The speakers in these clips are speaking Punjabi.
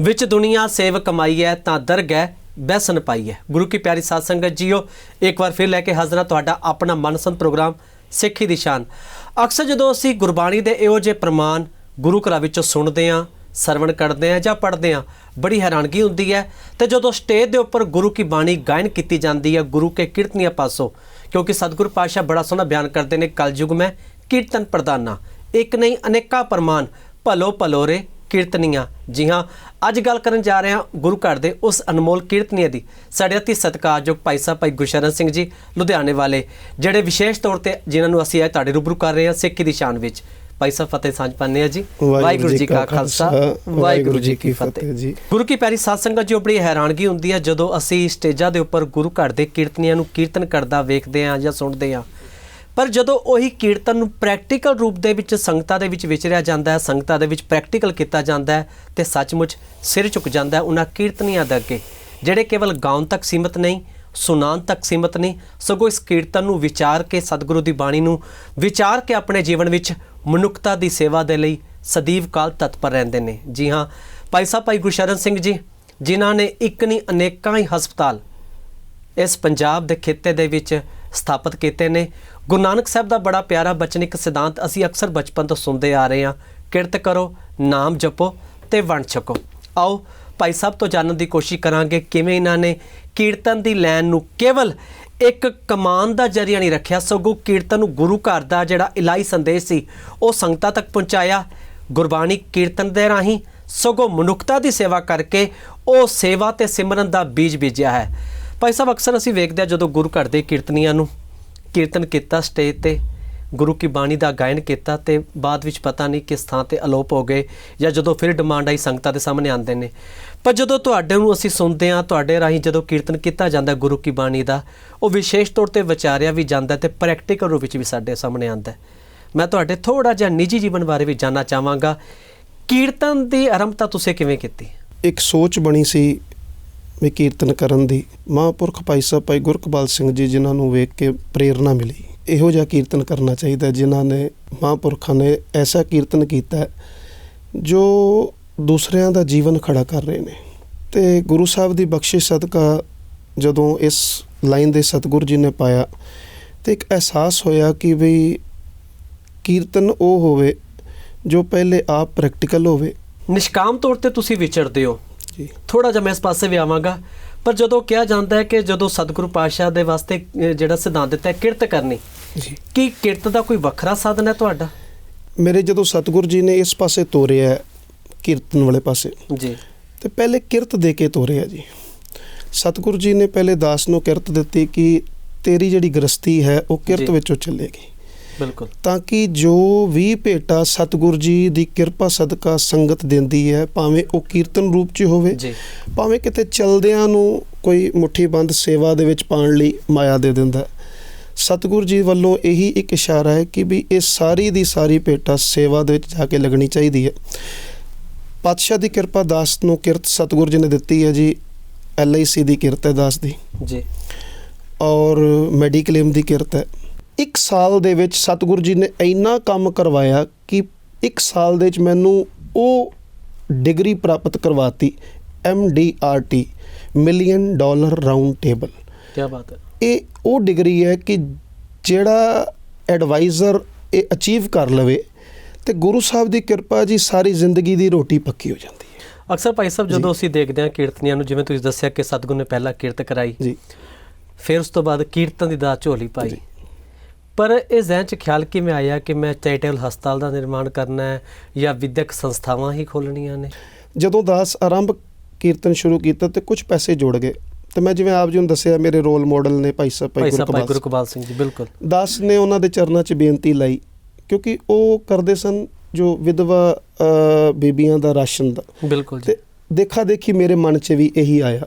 ਵਿੱਚ ਦੁਨੀਆ ਸੇਵ ਕਮਾਈ ਹੈ, ਤਾਂ ਦਰਗ ਹੈ ਬੈਸਨ ਪਾਈ ਹੈ। ਗੁਰੂ ਕੀ ਪਿਆਰੀ ਸਾਧ ਸੰਗਤ ਜੀਓ, ਇੱਕ ਵਾਰ ਫਿਰ ਲੈ ਕੇ ਹਾਜ਼ਰ ਹਾਂ ਤੁਹਾਡਾ ਆਪਣਾ ਮਨਪਸੰਦ ਪ੍ਰੋਗਰਾਮ, ਸਿੱਖੀ ਦੀ ਸ਼ਾਨ। ਅਕਸਰ ਜਦੋਂ ਅਸੀਂ ਗੁਰਬਾਣੀ ਦੇ ਇਹੋ ਜਿਹੇ ਪ੍ਰਮਾਣ ਗੁਰੂ ਘਰਾਂ ਵਿੱਚੋਂ ਸੁਣਦੇ ਹਾਂ, ਸਰਵਣ ਕਰਦੇ ਹਾਂ ਜਾਂ ਪੜ੍ਹਦੇ ਹਾਂ, ਬੜੀ ਹੈਰਾਨਗੀ ਹੁੰਦੀ ਹੈ। ਤੇ ਜਦੋਂ ਸਟੇਜ ਦੇ ਉੱਪਰ ਗੁਰੂ ਕੀ ਬਾਣੀ ਗਾਇਨ ਕੀਤੀ ਜਾਂਦੀ ਹੈ, ਗੁਰੂ ਕੇ ਕੀਰਤਨੀਆਂ ਪਾਸੋਂ, ਕਿਉਂਕਿ ਸਤਿਗੁਰੂ ਪਾਤਸ਼ਾਹ ਬੜਾ ਸੋਹਣਾ ਬਿਆਨ ਕਰਦੇ ਨੇ, ਕਲਯੁਗ ਮੈਂ ਕੀਰਤਨ ਪ੍ਰਦਾਨਾ ਇੱਕ ਨਹੀਂ, ਅਨੇਕਾਂ ਪ੍ਰਮਾਣ, ਭਲੋ ਭਲੋਰੇ ਕੀਰਤਨੀਆਂ। ਜੀ ਹਾਂ ਅੱਜ ਗੱਲ ਕਰਨ ਜਾ ਰਹੇ ਹਾਂ ਗੁਰੂ ਘਰ ਦੇ ਉਸ ਅਨਮੋਲ ਕੀਰਤਨੀਆਂ ਦੀ। ਸਾਡੇ ਅਤੀ ਸਤਿਕਾਰਯੋਗ ਭਾਈ ਸਾਹਿਬ ਭਾਈ ਗੁਰਸ਼ਰਨ ਸਿੰਘ ਜੀ ਲੁਧਿਆਣੇ ਵਾਲੇ ਜਿਹੜੇ ਵਿਸ਼ੇਸ਼ ਤੌਰ ਤੇ ਜਿਨ੍ਹਾਂ ਨੂੰ ਅਸੀਂ ਅੱਜ ਤੁਹਾਡੇ ਰੂਬਰੂ ਕਰ ਰਹੇ ਹਾਂ ਸਿੱਖੀ ਦੀ ਸ਼ਾਨ ਵਿੱਚ। ਭਾਈ ਸਾਹਿਬ ਫਤਿਹ ਸਾਂਝ ਪਾਉਂਦੇ ਆ ਜੀ। ਵਾਹਿਗੁਰੂ ਜੀ ਕਾ ਖਾਲਸਾ ਵਾਹਿਗੁਰੂ ਜੀ ਕੀ ਫਤਿਹ। ਜੀ। ਗੁਰੂ ਕੀ ਪਿਆਰੀ ਸਾਧ ਸੰਗਤ ਜੀ ਬੜੀ ਹੈਰਾਨਗੀ ਹੁੰਦੀ ਹੈ ਜਦੋਂ ਅਸੀਂ ਸਟੇਜਾਂ ਦੇ ਉੱਪਰ ਗੁਰੂ ਘਰ ਦੇ ਕੀਰਤਨੀਆਂ ਨੂੰ ਕੀਰਤਨ ਕਰਦਾ ਵੇਖਦੇ ਹਾਂ ਜਾਂ ਸੁਣਦੇ ਹਾਂ। ਪਰ ਜਦੋਂ ਉਹੀ ਕੀਰਤਨ ਨੂੰ ਪ੍ਰੈਕਟੀਕਲ ਰੂਪ ਦੇ ਵਿੱਚ, ਸੰਗਤਾਂ ਦੇ ਵਿੱਚ ਵਿਚਰਿਆ ਜਾਂਦਾ ਹੈ, ਸੰਗਤਾਂ ਦੇ ਵਿੱਚ ਪ੍ਰੈਕਟੀਕਲ ਕੀਤਾ ਜਾਂਦਾ ਹੈ, ਤੇ ਸੱਚਮੁੱਚ ਸਿਰ ਝੁਕ ਜਾਂਦਾ ਹੈ ਉਹਨਾਂ ਕੀਰਤਨੀਆਂ ਦੇ ਅੱਗੇ, ਜਿਹੜੇ ਕੇਵਲ ਗਾਉਣ ਤੱਕ ਸੀਮਤ ਨਹੀਂ, ਸੁਣਾਉਣ ਤੱਕ ਸੀਮਤ ਨਹੀਂ, ਸਗੋਂ ਇਸ ਕੀਰਤਨ ਨੂੰ ਵਿਚਾਰ ਕੇ, ਸਤਿਗੁਰੂ ਦੀ ਬਾਣੀ ਨੂੰ ਵਿਚਾਰ ਕੇ ਆਪਣੇ ਜੀਵਨ ਵਿੱਚ ਮਨੁੱਖਤਾ ਦੀ ਸੇਵਾ ਦੇ ਲਈ ਸਦੀਵ ਕਾਲ ਤਤਪਰ ਰਹਿੰਦੇ ਨੇ। ਜੀ ਹਾਂ, ਭਾਈ ਸਾਹਿਬ, ਭਾਈ ਗੁਰਸ਼ਰਨ ਸਿੰਘ ਜੀ, ਜਿਨ੍ਹਾਂ ਨੇ ਇੱਕ ਨਹੀਂ, ਅਨੇਕਾਂ ਹੀ ਹਸਪਤਾਲ ਇਸ ਪੰਜਾਬ ਦੇ ਖੇਤੇ ਦੇ ਵਿੱਚ ਸਥਾਪਿਤ ਕੀਤੇ ਨੇ ਗੁਰੂ ਨਾਨਕ ਸਾਹਿਬ ਦਾ ਬੜਾ ਪਿਆਰਾ ਬਚਨਿਕ ਸਿਧਾਂਤ ਅਸੀਂ ਅਕਸਰ ਬਚਪਨ ਤੋਂ ਸੁਣਦੇ ਆ ਰਹੇ ਹਾਂ। ਕਿਰਤ ਕਰੋ, ਨਾਮ ਜਪੋ ਤੇ ਵੰਡ ਛਕੋ। ਆਓ ਭਾਈ ਸਾਹਿਬ ਤੋਂ ਜਾਣਨ ਦੀ ਕੋਸ਼ਿਸ਼ ਕਰਾਂਗੇ ਕਿਵੇਂ ਇਹਨਾਂ ਨੇ ਕੀਰਤਨ ਦੀ ਲਾਈਨ ਨੂੰ ਕੇਵਲ ਇੱਕ ਕਮਾਨ ਦਾ ਜਰੀਆ ਨਹੀਂ ਰੱਖਿਆ, ਸਗੋਂ ਕੀਰਤਨ ਨੂੰ ਗੁਰੂ ਘਰ ਦਾ ਜਿਹੜਾ ਇਲਾਹੀ ਸੰਦੇਸ਼ ਸੀ, ਉਹ ਸੰਗਤਾਂ ਤੱਕ ਪਹੁੰਚਾਇਆ। ਗੁਰਬਾਣੀ ਕੀਰਤਨ ਦੇ ਰਾਹੀਂ ਸਗੋਂ ਮਨੁੱਖਤਾ ਦੀ ਸੇਵਾ ਕਰਕੇ ਉਹ ਸੇਵਾ ਤੇ ਸਿਮਰਨ ਦਾ ਬੀਜ ਬੀਜਿਆ ਹੈ। ਭਾਈ ਸਾਹਿਬ, ਅਕਸਰ ਅਸੀਂ ਵੇਖਦੇ ਹਾਂ ਜਦੋਂ ਗੁਰੂ ਘਰ ਦੇ ਕੀਰਤਨੀਆਂ ਨੂੰ ਕੀਰਤਨ ਕੀਤਾ ਸਟੇਜ ਤੇ, ਗੁਰੂ ਕੀ ਬਾਣੀ ਦਾ ਗਾਇਨ ਕੀਤਾ ਤੇ ਬਾਅਦ ਵਿੱਚ ਪਤਾ ਨਹੀਂ ਕਿਸ ਥਾਂ ਤੇ ਅਲੋਪ ਹੋ ਗਏ ਜਾਂ ਜਦੋਂ ਫਿਰ ਡਿਮਾਂਡ ਆਈ ਸੰਗਤਾਂ ਦੇ ਸਾਹਮਣੇ ਆਉਂਦੇ ਨੇ। ਪਰ ਜਦੋਂ ਤੁਹਾਡੇ ਨੂੰ ਅਸੀਂ ਸੁਣਦੇ ਹਾਂ, ਤੁਹਾਡੇ ਰਾਹੀਂ ਜਦੋਂ ਕੀਰਤਨ ਕੀਤਾ ਜਾਂਦਾ ਗੁਰੂ ਕੀ ਬਾਣੀ ਦਾ, ਉਹ ਵਿਸ਼ੇਸ਼ ਤੌਰ ਤੇ ਵਿਚਾਰਿਆ ਵੀ ਜਾਂਦਾ ਤੇ ਪ੍ਰੈਕਟੀਕਲ ਰੂਪ ਵਿੱਚ ਵੀ ਸਾਡੇ ਸਾਹਮਣੇ ਆਉਂਦਾ ਮੈਂ ਤੁਹਾਡੇ ਥੋੜਾ ਜਿਹਾ ਨਿੱਜੀ ਜੀਵਨ ਬਾਰੇ ਵੀ ਜਾਨਣਾ ਚਾਹਾਂਗਾ। ਕੀਰਤਨ ਦੀ ਆਰੰਭਤਾ ਤੁਸੀਂ ਕਿਵੇਂ ਕੀਤੀ? ਇੱਕ ਸੋਚ ਬਣੀ ਸੀ ਵੀ ਕੀਰਤਨ ਕਰਨ ਦੀ। ਮਹਾਂਪੁਰਖ ਭਾਈ ਸਾਹਿਬ, ਭਾਈ ਗੁਰਕਬਾਲ ਸਿੰਘ ਜੀ, ਜਿਨ੍ਹਾਂ ਨੂੰ ਵੇਖ ਕੇ ਪ੍ਰੇਰਣਾ ਮਿਲੀ, ਇਹੋ ਜਿਹਾ ਕੀਰਤਨ ਕਰਨਾ ਚਾਹੀਦਾ ਜਿਨ੍ਹਾਂ ਨੇ ਮਹਾਂਪੁਰਖਾਂ ਨੇ ਐਸਾ ਕੀਰਤਨ ਕੀਤਾ ਜੋ ਦੂਸਰਿਆਂ ਦਾ ਜੀਵਨ ਖੜਾ ਕਰ ਰਹੇ ਨੇ। ਤੇ ਗੁਰੂ ਸਾਹਿਬ ਦੀ ਬਖਸ਼ਿਸ਼ ਸਦਕਾ ਜਦੋਂ ਇਸ ਲਾਈਨ ਦੇ ਸਤਿਗੁਰ ਜੀ ਨੇ ਪਾਇਆ, ਤੇ ਇੱਕ ਅਹਿਸਾਸ ਹੋਇਆ ਕਿ ਵੀ ਕੀਰਤਨ ਉਹ ਹੋਵੇ ਜੋ ਪਹਿਲੇ ਆਪ ਪ੍ਰੈਕਟੀਕਲ ਹੋਵੇ। ਨਿਸ਼ਕਾਮ ਤੌਰ ਤੇ ਤੁਸੀਂ ਵਿਚਰਦੇ ਹੋ। ਜੀ। ਥੋੜਾ ਜਿਹਾ ਮੈਂ ਇਸ ਪਾਸੇ ਵੀ ਆਵਾਂਗਾ। ਪਰ ਜਦੋਂ ਕਿਹਾ ਜਾਂਦਾ ਹੈ ਕਿ ਜਦੋਂ ਸਤਿਗੁਰੂ ਪਾਤਸ਼ਾਹ ਦੇ ਵਾਸਤੇ ਜਿਹੜਾ ਸਿਧਾਂਤ ਦਿੱਤਾ ਹੈ ਕਿਰਤ ਕਰਨੀ ਜੀ। ਕੀ ਕਿਰਤ ਦਾ ਕੋਈ ਵੱਖਰਾ ਸਾਧਨ ਹੈ ਤੁਹਾਡਾ? ਮੇਰੇ ਜਦੋਂ ਸਤਿਗੁਰ ਜੀ ਨੇ ਇਸ ਪਾਸੇ ਤੋਰਿਆ ਹੈ, ਕੀਰਤਨ ਵਾਲੇ ਪਾਸੇ ਜੀ। ਤੇ ਪਹਿਲੇ ਕਿਰਤ ਦੇ ਕੇ ਤੋਰਿਆ ਜੀ। ਸਤਿਗੁਰੂ ਜੀ ਨੇ ਪਹਿਲੇ ਦਾਸ ਨੂੰ ਕਿਰਤ ਦਿੱਤੀ ਕਿ ਤੇਰੀ ਜਿਹੜੀ ਗ੍ਰਸਤੀ ਹੈ ਉਹ। ਕਿਰਤ ਵਿੱਚੋਂ ਚੱਲੇਗੀ। ਬਿਲਕੁਲ। ਤਾਂ ਕਿ ਜੋ ਵੀ ਭੇਟਾ ਸਤਿਗੁਰੂ ਜੀ ਦੀ ਕਿਰਪਾ ਸਦਕਾ ਸੰਗਤ ਦਿੰਦੀ ਹੈ ਭਾਵੇਂ ਉਹ ਕੀਰਤਨ ਰੂਪ 'ਚ ਹੋਵੇ ਜੀ। ਭਾਵੇਂ ਕਿਤੇ ਚਲਦਿਆਂ ਨੂੰ ਕੋਈ ਮੁਠੀ ਬੰਦ ਸੇਵਾ ਦੇ ਵਿੱਚ ਪਾਉਣ ਲਈ ਮਾਇਆ ਦੇ ਦਿੰਦਾ। ਸਤਿਗੁਰੂ ਜੀ ਵੱਲੋਂ ਇਹੀ ਇੱਕ ਇਸ਼ਾਰਾ ਹੈ ਕਿ ਵੀ ਇਹ ਸਾਰੀ ਦੀ ਸਾਰੀ ਭੇਟਾ ਸੇਵਾ ਦੇ ਵਿੱਚ ਜਾ ਕੇ ਲੱਗਣੀ ਚਾਹੀਦੀ ਹੈ। ਪਾਤਸ਼ਾਹ ਦੀ ਕਿਰਪਾ ਦਾਸ ਨੂੰ ਕਿਰਤ ਸਤਿਗੁਰੂ ਜੀ ਨੇ ਦਿੱਤੀ ਹੈ ਜੀ ਐਲਆਈਸੀ ਦੀ ਕਿਰਤ ਹੈ ਦਾਸ ਦੀ। ਜੀ। ਔਰ ਮੈਡੀਕਲੇਮ ਦੀ ਕਿਰਤ ਹੈ। ਇੱਕ ਸਾਲ ਦੇ ਵਿੱਚ ਸਤਿਗੁਰੂ ਜੀ ਨੇ ਇੰਨਾ ਕੰਮ ਕਰਵਾਇਆ ਕਿ ਇੱਕ ਸਾਲ ਦੇ ਵਿੱਚ ਮੈਨੂੰ ਉਹ ਡਿਗਰੀ ਪ੍ਰਾਪਤ ਕਰਵਾਤੀ ਟੀ ਮਿਲੀਅਨ ਡਾਲਰ ਰਾਉਂਡ ਟੇਬਲ। ਕੀ ਬਾਤ ਹੈ। ਇਹ ਉਹ ਡਿਗਰੀ ਹੈ ਕਿ ਜਿਹੜਾ ਐਡਵਾਈਜ਼ਰ ਇਹ ਅਚੀਵ ਕਰ ਲਵੇ ਤੇ ਗੁਰੂ ਸਾਹਿਬ ਦੀ ਕਿਰਪਾ ਜੀ ਸਾਰੀ ਜ਼ਿੰਦਗੀ ਦੀ ਰੋਟੀ ਪੱਕੀ ਹੋ ਜਾਂਦੀ ਹੈ। ਅਕਸਰ ਭਾਈ ਸਾਹਿਬ ਜਦੋਂ ਅਸੀਂ ਦੇਖਦੇ ਹਾਂ ਕੀਰਤਨੀਆਂ ਨੂੰ ਜਿਵੇਂ ਤੁਸੀਂ ਦੱਸਿਆ ਕਿ ਸਤਿਗੁਰੂ ਨੇ ਪਹਿਲਾਂ ਕਿਰਤ ਕਰਾਈ ਜੀ। ਫਿਰ ਉਸ ਤੋਂ ਬਾਅਦ ਕੀਰਤਨ ਦੀ ਦਾਤ ਝੋਲੀ ਪਾਈ। ਪਰ ਇਹ ਜ਼ਿਹਨ 'ਚ ਖਿਆਲ ਕਿਵੇਂ ਆਇਆ ਕਿ ਮੈਂ ਚੈਰੀਟੇਬਲ ਹਸਪਤਾਲ ਦਾ ਨਿਰਮਾਣ ਕਰਨਾ ਹੈ ਜਾਂ ਵਿਦਿਅਕ ਸੰਸਥਾਵਾਂ ਹੀ ਖੋਲਣੀਆਂ ਨੇ? ਜਦੋਂ ਦਾਸ ਆਰੰਭ ਕੀਰਤਨ ਸ਼ੁਰੂ ਕੀਤਾ ਤੇ ਕੁਝ ਪੈਸੇ ਜੁੜ ਗਏ ਤੇ ਮੈਂ ਜਿਵੇਂ ਆਪ ਜੀ ਨੂੰ ਦੱਸਿਆ ਮੇਰੇ ਰੋਲ ਮਾਡਲ ਨੇ ਭਾਈ ਸਾਹਿਬ ਭਾਈ ਗੁਰਕਬਾਲ ਸਿੰਘ ਜੀ ਬਿਲਕੁਲ। ਦਾਸ ਨੇ ਉਹਨਾਂ ਦੇ ਚਰਨਾਂ 'ਚ ਬੇਨਤੀ ਲਾਈ ਕਿਉਂਕਿ ਉਹ ਕਰਦੇ ਸਨ ਜੋ ਵਿਧਵਾ ਬੀਬੀਆਂ ਦਾ ਰਾਸ਼ਨ ਦਾ। ਬਿਲਕੁਲ ਜੀ। ਤੇ ਦੇਖਾ ਦੇਖੀ ਮੇਰੇ ਮਨ 'ਚ ਵੀ ਇਹੀ ਆਇਆ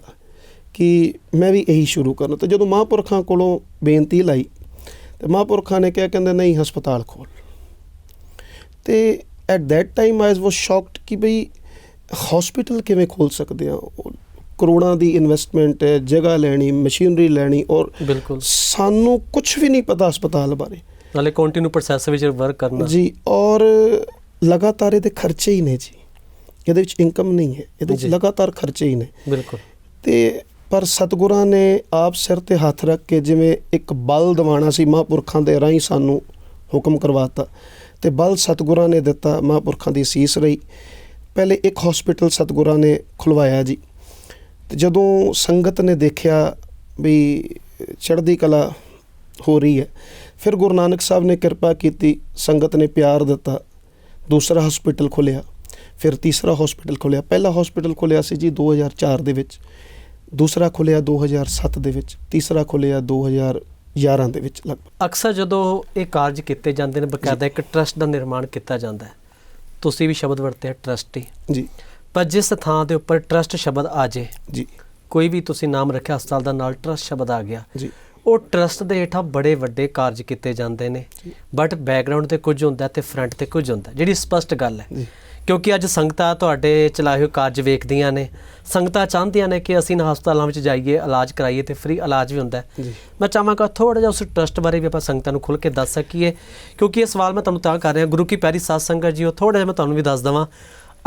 ਕਿ ਮੈਂ ਵੀ ਇਹੀ ਸ਼ੁਰੂ ਕਰਨਾ। ਤੇ ਜਦੋਂ ਮਹਾਂਪੁਰਖਾਂ ਕੋਲੋਂ ਬੇਨਤੀ ਲਾਈ ਤੇ ਮਹਾਂਪੁਰਖਾਂ ਨੇ ਕਿਹਾ ਕਹਿੰਦੇ ਨਹੀਂ ਹਸਪਤਾਲ ਖੋਲ ਤੇ at that time I was shocked ਕਿ ਬਈ ਹਸਪੀਟਲ ਕਿਵੇਂ ਖੋਲ ਸਕਦੇ ਆ? ਕਰੋੜਾਂ ਦੀ ਇਨਵੈਸਟਮੈਂਟ ਹੈ ਜਗ੍ਹਾ ਲੈਣੀ ਮਸ਼ੀਨਰੀ ਲੈਣੀ ਔਰ ਬਿਲਕੁਲ। ਸਾਨੂੰ ਕੁਝ ਵੀ ਨਹੀਂ ਪਤਾ ਹਸਪਤਾਲ ਬਾਰੇ। ਨਾਲੇ ਕੰਟੀਨਿਊ ਪ੍ਰੋਸੈਸ ਵਿੱਚ ਵਰਕ ਕਰਨਾ। ਜੀ ਔਰ ਲਗਾਤਾਰ ਇਹਦੇ ਖਰਚੇ ਹੀ ਨੇ ਜੀ। ਇਹਦੇ ਵਿੱਚ ਇਨਕਮ ਨਹੀਂ ਹੈ। ਇਹਦੇ ਵਿੱਚ। ਲਗਾਤਾਰ ਖਰਚੇ ਹੀ ਨੇ। ਬਿਲਕੁਲ। ਤੇ ਪਰ ਸਤਿਗੁਰਾਂ ਨੇ ਆਪ ਸਿਰ ਤੇ ਹੱਥ ਰੱਖ ਕੇ ਜਿਵੇਂ ਇੱਕ ਬਲ ਦਿਵਾਣਾ ਸੀ ਮਹਾਂਪੁਰਖਾਂ ਦੇ ਰਾਹੀਂ ਸਾਨੂੰ ਹੁਕਮ ਕਰਵਾਤਾ ਤੇ ਬਲ ਸਤਿਗੁਰਾਂ ਨੇ ਦਿੱਤਾ, ਮਹਾਂਪੁਰਖਾਂ ਦੀ ਸੀਸ ਰਹੀ। ਪਹਿਲੇ ਇੱਕ ਹਸਪੀਟਲ ਸਤਿਗੁਰਾਂ ਨੇ ਖੁਲਵਾਇਆ ਜੀ। ਤੇ ਜਦੋਂ ਸੰਗਤ ਨੇ ਦੇਖਿਆ ਵੀ ਚੜ੍ਹਦੀ ਕਲਾ ਹੋ ਰਹੀ ਹੈ, ਫਿਰ ਗੁਰੂ ਨਾਨਕ ਸਾਹਿਬ ਨੇ ਕਿਰਪਾ ਕੀਤੀ, ਸੰਗਤ ਨੇ ਪਿਆਰ ਦਿੱਤਾ, ਦੂਸਰਾ ਹਸਪੀਟਲ ਖੁੱਲਿਆ ਫਿਰ ਤੀਸਰਾ ਹਸਪੀਟਲ ਖੁੱਲਿਆ ਪਹਿਲਾ ਹਸਪੀਟਲ ਖੁੱਲਿਆ ਸੀ ਜੀ 2004 ਦੇ ਵਿੱਚ। ਦੂਸਰਾ ਖੁੱਲਿਆ 2007 ਦੇ ਵਿੱਚ ਤੀਸਰਾ ਖੁੱਲਿਆ 2011 ਦੇ ਵਿੱਚ ਲਗਭਗ। ਅਕਸਰ ਜਦੋਂ ਇਹ ਕਾਰਜ ਕੀਤੇ ਜਾਂਦੇ ਨੇ ਬਕਾਇਦਾ ਇੱਕ ਟਰਸਟ ਦਾ ਨਿਰਮਾਣ ਕੀਤਾ ਜਾਂਦਾ ਹੈ। ਤੁਸੀਂ ਵੀ ਸ਼ਬਦ ਵਰਤਿਆ ਟਰਸਟੀ। ਜੀ। ਪਰ ਜਿਸ ਥਾਂ ਦੇ ਉੱਪਰ ਟਰਸਟ ਸ਼ਬਦ ਆ ਜੇ ਜੀ। ਕੋਈ ਵੀ ਤੁਸੀਂ ਨਾਮ ਰੱਖਿਆ ਹਸਪਤਾਲ ਦਾ ਨਾਲ ਟਰਸਟ ਸ਼ਬਦ ਆ ਗਿਆ ਜੀ। ਉਹ ਟਰਸਟ ਦੇ ਹੇਠਾਂ ਬੜੇ ਵੱਡੇ ਕਾਰਜ ਕੀਤੇ ਜਾਂਦੇ ਨੇ। ਬਟ ਬੈਕਗ੍ਰਾਉਂਡ ਤੇ ਕੁਝ ਹੁੰਦਾ ਤੇ ਫਰੰਟ ਤੇ ਕੁਝ ਹੁੰਦਾ ਜਿਹੜੀ ਸਪਸ਼ਟ ਗੱਲ ਹੈ। ਜੀ। ਕਿਉਂਕਿ ਅੱਜ ਸੰਗਤਾਂ ਤੁਹਾਡੇ ਚਲਾਏ ਹੋਏ ਕਾਰਜ ਵੇਖਦੀਆਂ ਨੇ। ਸੰਗਤਾਂ ਚਾਹੁੰਦੀਆਂ ਨੇ ਕਿ ਅਸੀਂ ਨਾ ਹਸਪਤਾਲਾਂ ਵਿੱਚ ਜਾਈਏ ਇਲਾਜ ਕਰਾਈਏ ਤੇ ਫ੍ਰੀ ਇਲਾਜ ਵੀ ਹੁੰਦਾ ਹੈ। ਜੀ। ਮੈਂ ਚਾਹਾਂਗਾ ਥੋੜਾ ਜਿਹਾ ਉਸ ਟਰਸਟ ਬਾਰੇ ਵੀ ਆਪਾਂ ਸੰਗਤਾਂ ਨੂੰ ਖੁੱਲ ਕੇ ਦੱਸ ਸਕੀਏ। ਕਿਉਂਕਿ ਇਹ ਸਵਾਲ ਮੈਂ ਤੁਹਾਨੂੰ ਤਾਂ ਕਰ ਰਿਹਾ ਗੁਰੂ ਕੀ ਪਿਆਰੀ ਸਾਧ ਸੰਗਤ ਜੀ ਉਹ ਥੋੜਾ ਜਿਹਾ ਮੈਂ ਤੁਹਾਨੂੰ ਵੀ ਦੱਸ ਦਵਾਂ।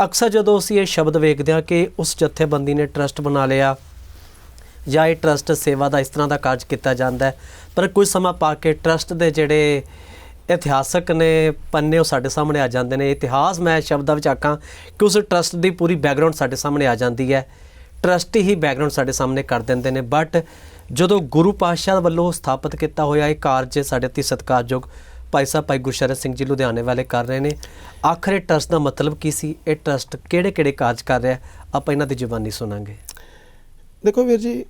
ਅਕਸਰ ਜਦੋਂ ਅਸੀਂ ਇਹ ਸ਼ਬਦ ਵੇਖਦੇ ਹਾਂ ਕਿ ਉਸ ਜਥੇਬੰਦੀ ਨੇ ਟਰਸਟ ਬਣਾ ਲਿਆ ਜਾਂ ਇਹ ਟਰਸਟ ਸੇਵਾ ਦਾ ਇਸ ਤਰ੍ਹਾਂ ਦਾ ਕਾਰਜ ਕੀਤਾ ਜਾਂਦਾ ਹੈ ਪਰ ਕੁਝ ਸਮਾਂ ਪਾ ਕੇ ਟਰਸਟ ਦੇ ਜਿਹੜੇ ਇਤਿਹਾਸਕ ਨੇ ਪੰਨੇ ਉਹ ਸਾਡੇ ਸਾਹਮਣੇ ਆ ਜਾਂਦੇ ਨੇ। ਇਤਿਹਾਸ ਮੈਂ ਸ਼ਬਦਾਂ ਵਿੱਚ ਆਕਾਂ ਕਿ ਉਸ ਟਰਸਟ ਦੀ ਪੂਰੀ ਬੈਕਗ੍ਰਾਉਂਡ ਸਾਡੇ ਸਾਹਮਣੇ ਆ ਜਾਂਦੀ ਹੈ। ਟਰਸਟ ਹੀ ਬੈਕਗ੍ਰਾਉਂਡ ਸਾਡੇ ਸਾਹਮਣੇ ਕਰ ਦਿੰਦੇ ਨੇ। ਬਟ ਜਦੋਂ ਗੁਰੂ ਪਾਤਸ਼ਾਹ ਵੱਲੋਂ ਸਥਾਪਿਤ ਕੀਤਾ ਹੋਇਆ ਇਹ ਕਾਰਜ ਸਾਡੇ ਅਤੀ ਸਤਿਕਾਰਯੋਗ ਭਾਈ ਸਾਹਿਬ ਭਾਈ ਗੁਰਸ਼ਰਨ ਸਿੰਘ ਜੀ ਲੁਧਿਆਣੇ ਵਾਲੇ ਕਰ ਰਹੇ ਨੇ। ਆਖਰ ਇਹ ਟਰਸਟ ਦਾ ਮਤਲਬ ਕੀ ਸੀ? ਇਹ ਟਰਸਟ ਕਿਹੜੇ ਕਿਹੜੇ ਕਾਰਜ ਕਰ ਰਿਹਾ? ਆਪਾਂ ਇਹਨਾਂ ਦੀ ਜ਼ੁਬਾਨੀ ਸੁਣਾਂਗੇ। ਦੇਖੋ ਵੀਰ ਜੀ,